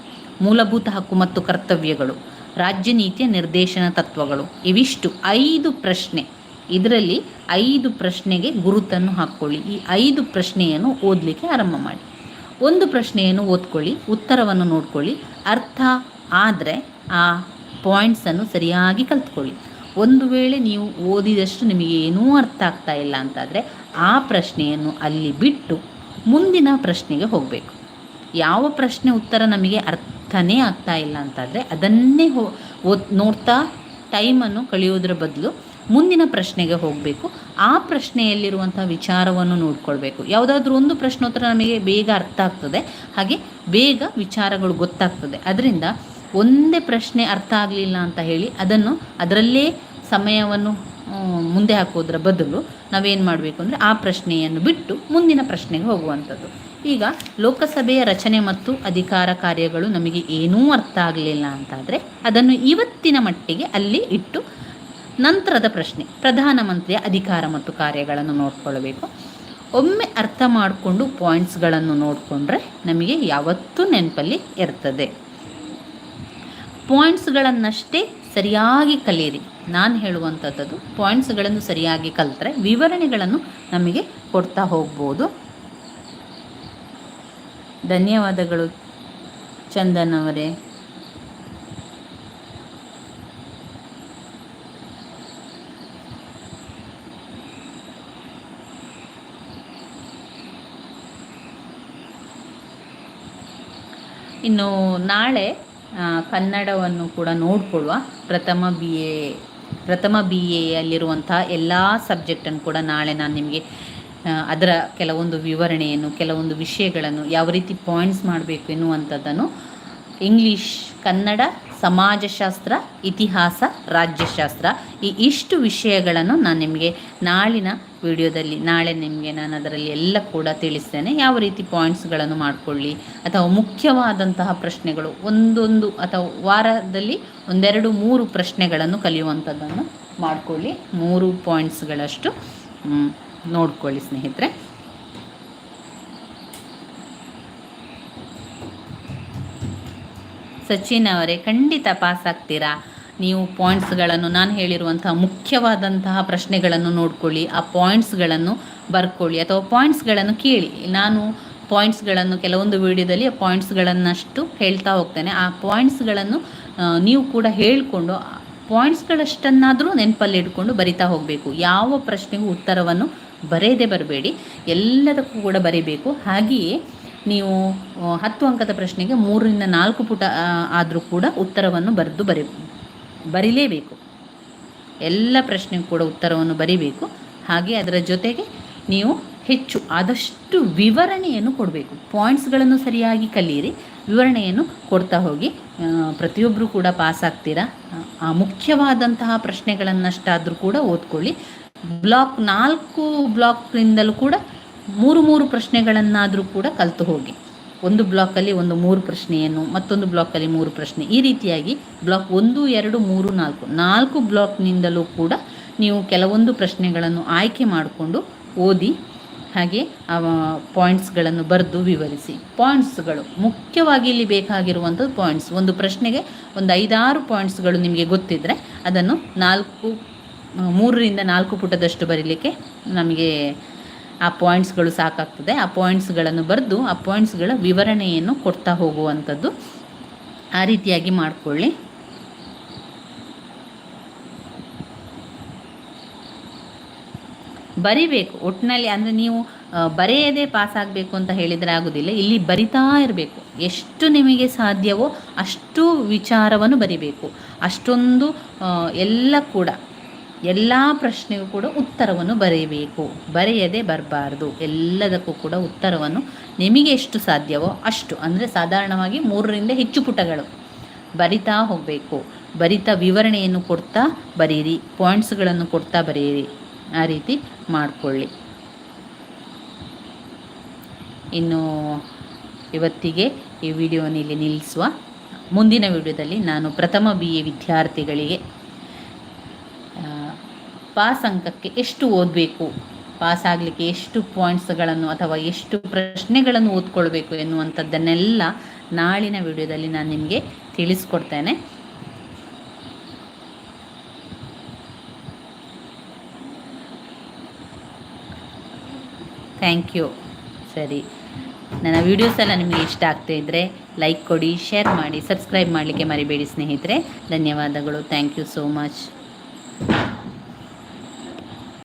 ಮೂಲಭೂತ ಹಕ್ಕು ಮತ್ತು ಕರ್ತವ್ಯಗಳು. ರಾಜ್ಯ ನೀತಿಯ ನಿರ್ದೇಶನ ತತ್ವಗಳು. ಇವಿಷ್ಟು ಐದು ಪ್ರಶ್ನೆ. ಇದರಲ್ಲಿ ಐದು ಪ್ರಶ್ನೆಗೆ ಗುರುತನ್ನು ಹಾಕ್ಕೊಳ್ಳಿ ಈ ಐದು ಪ್ರಶ್ನೆಯನ್ನು ಓದಲಿಕ್ಕೆ ಆರಂಭ ಮಾಡಿ. ಒಂದು ಪ್ರಶ್ನೆಯನ್ನು ಓದ್ಕೊಳ್ಳಿ, ಉತ್ತರವನ್ನು ನೋಡ್ಕೊಳ್ಳಿ. ಅರ್ಥ ಆದರೆ ಆ ಪಾಯಿಂಟ್ಸನ್ನು ಸರಿಯಾಗಿ ಕಲ್ತ್ಕೊಳ್ಳಿ. ಒಂದು ವೇಳೆ ನೀವು ಓದಿದಷ್ಟು ನಿಮಗೆ ಏನೂ ಅರ್ಥ ಆಗ್ತಾ ಇಲ್ಲ ಅಂತಾದರೆ ಆ ಪ್ರಶ್ನೆಯನ್ನು ಅಲ್ಲಿ ಬಿಟ್ಟು ಮುಂದಿನ ಪ್ರಶ್ನೆಗೆ ಹೋಗಬೇಕು. ಯಾವ ಪ್ರಶ್ನೆ ಉತ್ತರ ನಮಗೆ ಅರ್ಥನೇ ಆಗ್ತಾ ಇಲ್ಲ ಅಂತಾದರೆ ಅದನ್ನೇ ಹೋ ಓದ್ ನೋಡ್ತಾ ಟೈಮನ್ನು ಕಳೆಯೋದ್ರ ಬದಲು ಮುಂದಿನ ಪ್ರಶ್ನೆಗೆ ಹೋಗಬೇಕು. ಆ ಪ್ರಶ್ನೆಯಲ್ಲಿರುವಂಥ ವಿಚಾರವನ್ನು ನೋಡ್ಕೊಳ್ಬೇಕು. ಯಾವುದಾದ್ರೂ ಒಂದು ಪ್ರಶ್ನೋತ್ತರ ನಮಗೆ ಬೇಗ ಅರ್ಥ ಆಗ್ತದೆ. ಹಾಗೆ ಬೇಗ ವಿಚಾರಗಳು ಗೊತ್ತಾಗ್ತದೆ. ಅದರಿಂದ ಒಂದೇ ಪ್ರಶ್ನೆ ಅರ್ಥ ಆಗಲಿಲ್ಲ ಅಂತ ಹೇಳಿ ಅದನ್ನು ಅದರಲ್ಲೇ ಸಮಯವನ್ನು ಮುಂದೆ ಹಾಕೋದ್ರ ಬದಲು ನಾವೇನು ಮಾಡಬೇಕು ಅಂದರೆ ಆ ಪ್ರಶ್ನೆಯನ್ನು ಬಿಟ್ಟು ಮುಂದಿನ ಪ್ರಶ್ನೆಗೆ ಹೋಗುವಂಥದ್ದು. ಈಗ ಲೋಕಸಭೆಯ ರಚನೆ ಮತ್ತು ಅಧಿಕಾರ ಕಾರ್ಯಗಳು ನಮಗೆ ಏನೂ ಅರ್ಥ ಆಗಲಿಲ್ಲ ಅಂತಾದರೆ ಅದನ್ನು ಇವತ್ತಿನ ಮಟ್ಟಿಗೆ ಅಲ್ಲಿ ಇಟ್ಟು ನಂತರದ ಪ್ರಶ್ನೆ ಪ್ರಧಾನಮಂತ್ರಿಯ ಅಧಿಕಾರ ಮತ್ತು ಕಾರ್ಯಗಳನ್ನು ನೋಡ್ಕೊಳ್ಬೇಕು ಒಮ್ಮೆ ಅರ್ಥ ಮಾಡಿಕೊಂಡು ಪಾಯಿಂಟ್ಸ್ಗಳನ್ನು ನೋಡಿಕೊಂಡ್ರೆ ನಮಗೆ ಯಾವತ್ತೂ ನೆನಪಲ್ಲಿ ಇರ್ತದೆ. ಪಾಯಿಂಟ್ಸ್ಗಳನ್ನಷ್ಟೇ ಸರಿಯಾಗಿ ಕಲಿಯಿರಿ. ನಾನು ಹೇಳುವಂಥದ್ದು ಪಾಯಿಂಟ್ಸ್ಗಳನ್ನು ಸರಿಯಾಗಿ ಕಲಿತ್ರೆ ವಿವರಣೆಗಳನ್ನು ನಮಗೆ ಕೊಡ್ತಾ ಹೋಗ್ಬೋದು. ಧನ್ಯವಾದಗಳು, ಚಂದನ್ ಅವರೇ. ಇನ್ನು ನಾಳೆ ಕನ್ನಡವನ್ನು ಕೂಡ ನೋಡಿಕೊಳ್ಳುವ ಪ್ರಥಮ ಬಿ ಎ ಪ್ರಥಮ ಬಿ ಎಯಲ್ಲಿರುವಂಥ ಎಲ್ಲ ಸಬ್ಜೆಕ್ಟನ್ನು ಕೂಡ ನಾಳೆ ನಾನು ನಿಮಗೆ ಅದರ ಕೆಲವೊಂದು ವಿವರಣೆಯನ್ನು, ಕೆಲವೊಂದು ವಿಷಯಗಳನ್ನು ಯಾವ ರೀತಿ ಪಾಯಿಂಟ್ಸ್ ಮಾಡಬೇಕು ಎನ್ನುವಂಥದ್ದನ್ನು ಇಂಗ್ಲೀಷ್ ಕನ್ನಡ ಸಮಾಜಶಾಸ್ತ್ರ, ಇತಿಹಾಸ, ರಾಜ್ಯಶಾಸ್ತ್ರ ಈ ಇಷ್ಟು ವಿಷಯಗಳನ್ನು ನಾನು ನಿಮಗೆ ನಾಳಿನ ವಿಡಿಯೋದಲ್ಲಿ, ನಾಳೆ ನಿಮಗೆ ನಾನು ಅದರಲ್ಲಿ ಎಲ್ಲ ಕೂಡ ತಿಳಿಸ್ತೇನೆ. ಯಾವ ರೀತಿ ಪಾಯಿಂಟ್ಸ್ಗಳನ್ನು ಮಾಡಿಕೊಳ್ಳಿ ಅಥವಾ ಮುಖ್ಯವಾದಂತಹ ಪ್ರಶ್ನೆಗಳು ಒಂದೊಂದು ಅಥವಾ ವಾರದಲ್ಲಿ ಒಂದೆರಡು ಮೂರು ಪ್ರಶ್ನೆಗಳನ್ನು ಕಲಿಯುವಂಥದ್ದನ್ನು ಮಾಡಿಕೊಳ್ಳಿ. ಮೂರು ಪಾಯಿಂಟ್ಸ್ಗಳಷ್ಟು ನೋಡ್ಕೊಳ್ಳಿ ಸ್ನೇಹಿತರೆ. ಸಚಿನ್ ಅವರೇ ಖಂಡಿತ ಪಾಸ್ ಆಗ್ತೀರಾ? ನೀವು ಪಾಯಿಂಟ್ಸ್ಗಳನ್ನು ನಾನು ಹೇಳಿರುವಂತಹ ಮುಖ್ಯವಾದಂತಹ ಪ್ರಶ್ನೆಗಳನ್ನು ನೋಡ್ಕೊಳ್ಳಿ, ಆ ಪಾಯಿಂಟ್ಸ್ಗಳನ್ನು ಬರ್ಕೊಳ್ಳಿ, ಅಥವಾ ಪಾಯಿಂಟ್ಸ್ಗಳನ್ನು ಕೇಳಿ. ನಾನು ಪಾಯಿಂಟ್ಸ್ಗಳನ್ನು ಕೆಲವೊಂದು ವಿಡಿಯೋದಲ್ಲಿ ಆ ಪಾಯಿಂಟ್ಸ್ಗಳನ್ನಷ್ಟು ಹೇಳ್ತಾ ಹೋಗ್ತೇನೆ. ಆ ಪಾಯಿಂಟ್ಸ್ಗಳನ್ನು ನೀವು ಕೂಡ ಹೇಳಿಕೊಂಡು ಪಾಯಿಂಟ್ಸ್ಗಳಷ್ಟನ್ನಾದರೂ ನೆನಪಲ್ಲಿ ಇಟ್ಕೊಂಡು ಬರಿತಾ ಹೋಗಬೇಕು. ಯಾವ ಪ್ರಶ್ನೆಗೂ ಉತ್ತರವನ್ನು ಬರೆಯದೇ ಬರಬೇಡಿ. ಎಲ್ಲದಕ್ಕೂ ಕೂಡ ಬರೀಬೇಕು. ಹಾಗೆಯೇ ನೀವು ಹತ್ತು ಅಂಕದ ಪ್ರಶ್ನೆಗೆ ಮೂರರಿಂದ ನಾಲ್ಕು ಪುಟ ಆದರೂ ಕೂಡ ಉತ್ತರವನ್ನು ಬರೆದು ಬರಿ, ಬರೀಲೇಬೇಕು. ಎಲ್ಲ ಪ್ರಶ್ನೆಗೂ ಕೂಡ ಉತ್ತರವನ್ನು ಬರೀಬೇಕು. ಹಾಗೆ ಅದರ ಜೊತೆಗೆ ನೀವು ಹೆಚ್ಚು, ಆದಷ್ಟು ವಿವರಣೆಯನ್ನು ಕೊಡಬೇಕು. ಪಾಯಿಂಟ್ಸ್ಗಳನ್ನು ಸರಿಯಾಗಿ ಕಲಿಯಿರಿ. ವಿವರಣೆಯನ್ನು ಕೊಡ್ತಾ ಹೋಗಿ. ಪ್ರತಿಯೊಬ್ಬರೂ ಪ್ರತಿಯೊಬ್ಬರು ಕೂಡ ಪಾಸ್ ಆಗ್ತೀರಾ? ಆ ಮುಖ್ಯವಾದಂತಹ ಪ್ರಶ್ನೆಗಳನ್ನಷ್ಟಾದರೂ ಕೂಡ ಓದ್ಕೊಳ್ಳಿ. ಬ್ಲಾಕ್ ನಾಲ್ಕು ಬ್ಲಾಕ್ನಿಂದಲೂ ಕೂಡ ಮೂರು ಮೂರು ಪ್ರಶ್ನೆಗಳನ್ನಾದರೂ ಕೂಡ ಕಲಿತು ಹೋಗಿ. ಒಂದು ಬ್ಲಾಕಲ್ಲಿ ಒಂದು ಮೂರು ಪ್ರಶ್ನೆಯನ್ನು, ಮತ್ತೊಂದು ಬ್ಲಾಕಲ್ಲಿ ಮೂರು ಪ್ರಶ್ನೆ. ಈ ರೀತಿಯಾಗಿ ಬ್ಲಾಕ್ ಒಂದು, ಎರಡು, ಮೂರು, ನಾಲ್ಕು. ನಾಲ್ಕು ಬ್ಲಾಕ್ನಿಂದಲೂ ಕೂಡ ನೀವು ಕೆಲವೊಂದು ಪ್ರಶ್ನೆಗಳನ್ನು ಆಯ್ಕೆ ಮಾಡಿಕೊಂಡು ಓದಿ, ಹಾಗೆ ಪಾಯಿಂಟ್ಸ್ಗಳನ್ನು ಬರೆದು ವಿವರಿಸಿ. ಪಾಯಿಂಟ್ಸ್ಗಳು ಮುಖ್ಯವಾಗಿ ಇಲ್ಲಿ ಬೇಕಾಗಿರುವಂಥದ್ದು ಪಾಯಿಂಟ್ಸ್. ಒಂದು ಪ್ರಶ್ನೆಗೆ ಒಂದು ಐದಾರು ಪಾಯಿಂಟ್ಸ್ಗಳು ನಿಮಗೆ ಗೊತ್ತಿದ್ದರೆ ಅದನ್ನು ನಾಲ್ಕು, ಮೂರರಿಂದ ನಾಲ್ಕು ಪುಟದಷ್ಟು ಬರೀಲಿಕ್ಕೆ ನಮಗೆ ಆ ಪಾಯಿಂಟ್ಸ್ಗಳು ಸಾಕಾಗ್ತದೆ. ಆ ಪಾಯಿಂಟ್ಸ್ಗಳನ್ನು ಬರೆದು ಆ ಪಾಯಿಂಟ್ಸ್ಗಳ ವಿವರಣೆಯನ್ನು ಕೊಡ್ತಾ ಹೋಗುವಂಥದ್ದು. ಆ ರೀತಿಯಾಗಿ ಮಾಡಿಕೊಳ್ಳಿ. ಬರಿಬೇಕು. ಒಟ್ಟಿನಲ್ಲಿ ಅಂದರೆ ನೀವು ಬರೆಯದೇ ಪಾಸ್ ಆಗಬೇಕು ಅಂತ ಹೇಳಿದರೆ ಆಗೋದಿಲ್ಲ. ಇಲ್ಲಿ ಬರಿತಾ ಇರಬೇಕು. ಎಷ್ಟು ನಿಮಗೆ ಸಾಧ್ಯವೋ ಅಷ್ಟು ವಿಚಾರವನ್ನು ಬರಿಬೇಕು. ಅಷ್ಟೊಂದು ಎಲ್ಲ ಕೂಡ ಎಲ್ಲ ಪ್ರಶ್ನೆಗೂ ಕೂಡ ಉತ್ತರವನ್ನು ಬರೆಯಬೇಕು. ಬರೆಯದೆ ಬರಬಾರ್ದು. ಎಲ್ಲದಕ್ಕೂ ಕೂಡ ಉತ್ತರವನ್ನು ನಿಮಗೆ ಎಷ್ಟು ಸಾಧ್ಯವೋ ಅಷ್ಟು. ಅಂದರೆ ಸಾಧಾರಣವಾಗಿ ಮೂರರಿಂದ ಹೆಚ್ಚು ಪುಟಗಳು. ಬರಿತಾ ಹೋಗಬೇಕು. ಬರಿತಾ ವಿವರಣೆಯನ್ನು ಕೊಡ್ತಾ ಬರೀರಿ. ಪಾಯಿಂಟ್ಸ್ಗಳನ್ನು ಕೊಡ್ತಾ ಬರೆಯಿರಿ ಆ ರೀತಿ ಮಾಡಿಕೊಳ್ಳಿ. ಇನ್ನು ಇವತ್ತಿಗೆ ಈ ವಿಡಿಯೋನಲ್ಲಿ ನಿಲ್ಲಿಸುವ. ಮುಂದಿನ ವಿಡಿಯೋದಲ್ಲಿ ನಾನು ಪ್ರಥಮ ಬಿ ಎ ವಿದ್ಯಾರ್ಥಿಗಳಿಗೆ ಪಾಸ್ ಅಂಕಕ್ಕೆ ಎಷ್ಟು ಓದಬೇಕು? ಪಾಸ್ ಆಗಲಿಕ್ಕೆ ಎಷ್ಟು ಪಾಯಿಂಟ್ಸ್ಗಳನ್ನು ಅಥವಾ ಎಷ್ಟು ಪ್ರಶ್ನೆಗಳನ್ನು ಓದ್ಕೊಳ್ಬೇಕು ಎನ್ನುವಂಥದ್ದನ್ನೆಲ್ಲ ನಾಳಿನ ವಿಡಿಯೋದಲ್ಲಿ ನಾನು ನಿಮಗೆ ತಿಳಿಸ್ಕೊಡ್ತೇನೆ. ಥ್ಯಾಂಕ್ ಯು ಸರಿ. ನನ್ನ ವಿಡಿಯೋಸ್ ಎಲ್ಲ ನಿಮಗೆ ಇಷ್ಟ ಆಗ್ತಾ ಇದ್ದರೆ ಲೈಕ್ ಕೊಡಿ ಶೇರ್ ಮಾಡಿ ಸಬ್ಸ್ಕ್ರೈಬ್ ಮಾಡಲಿಕ್ಕೆ ಮರಿಬೇಡಿ ಸ್ನೇಹಿತರೆ. ಧನ್ಯವಾದಗಳು. Thank you so much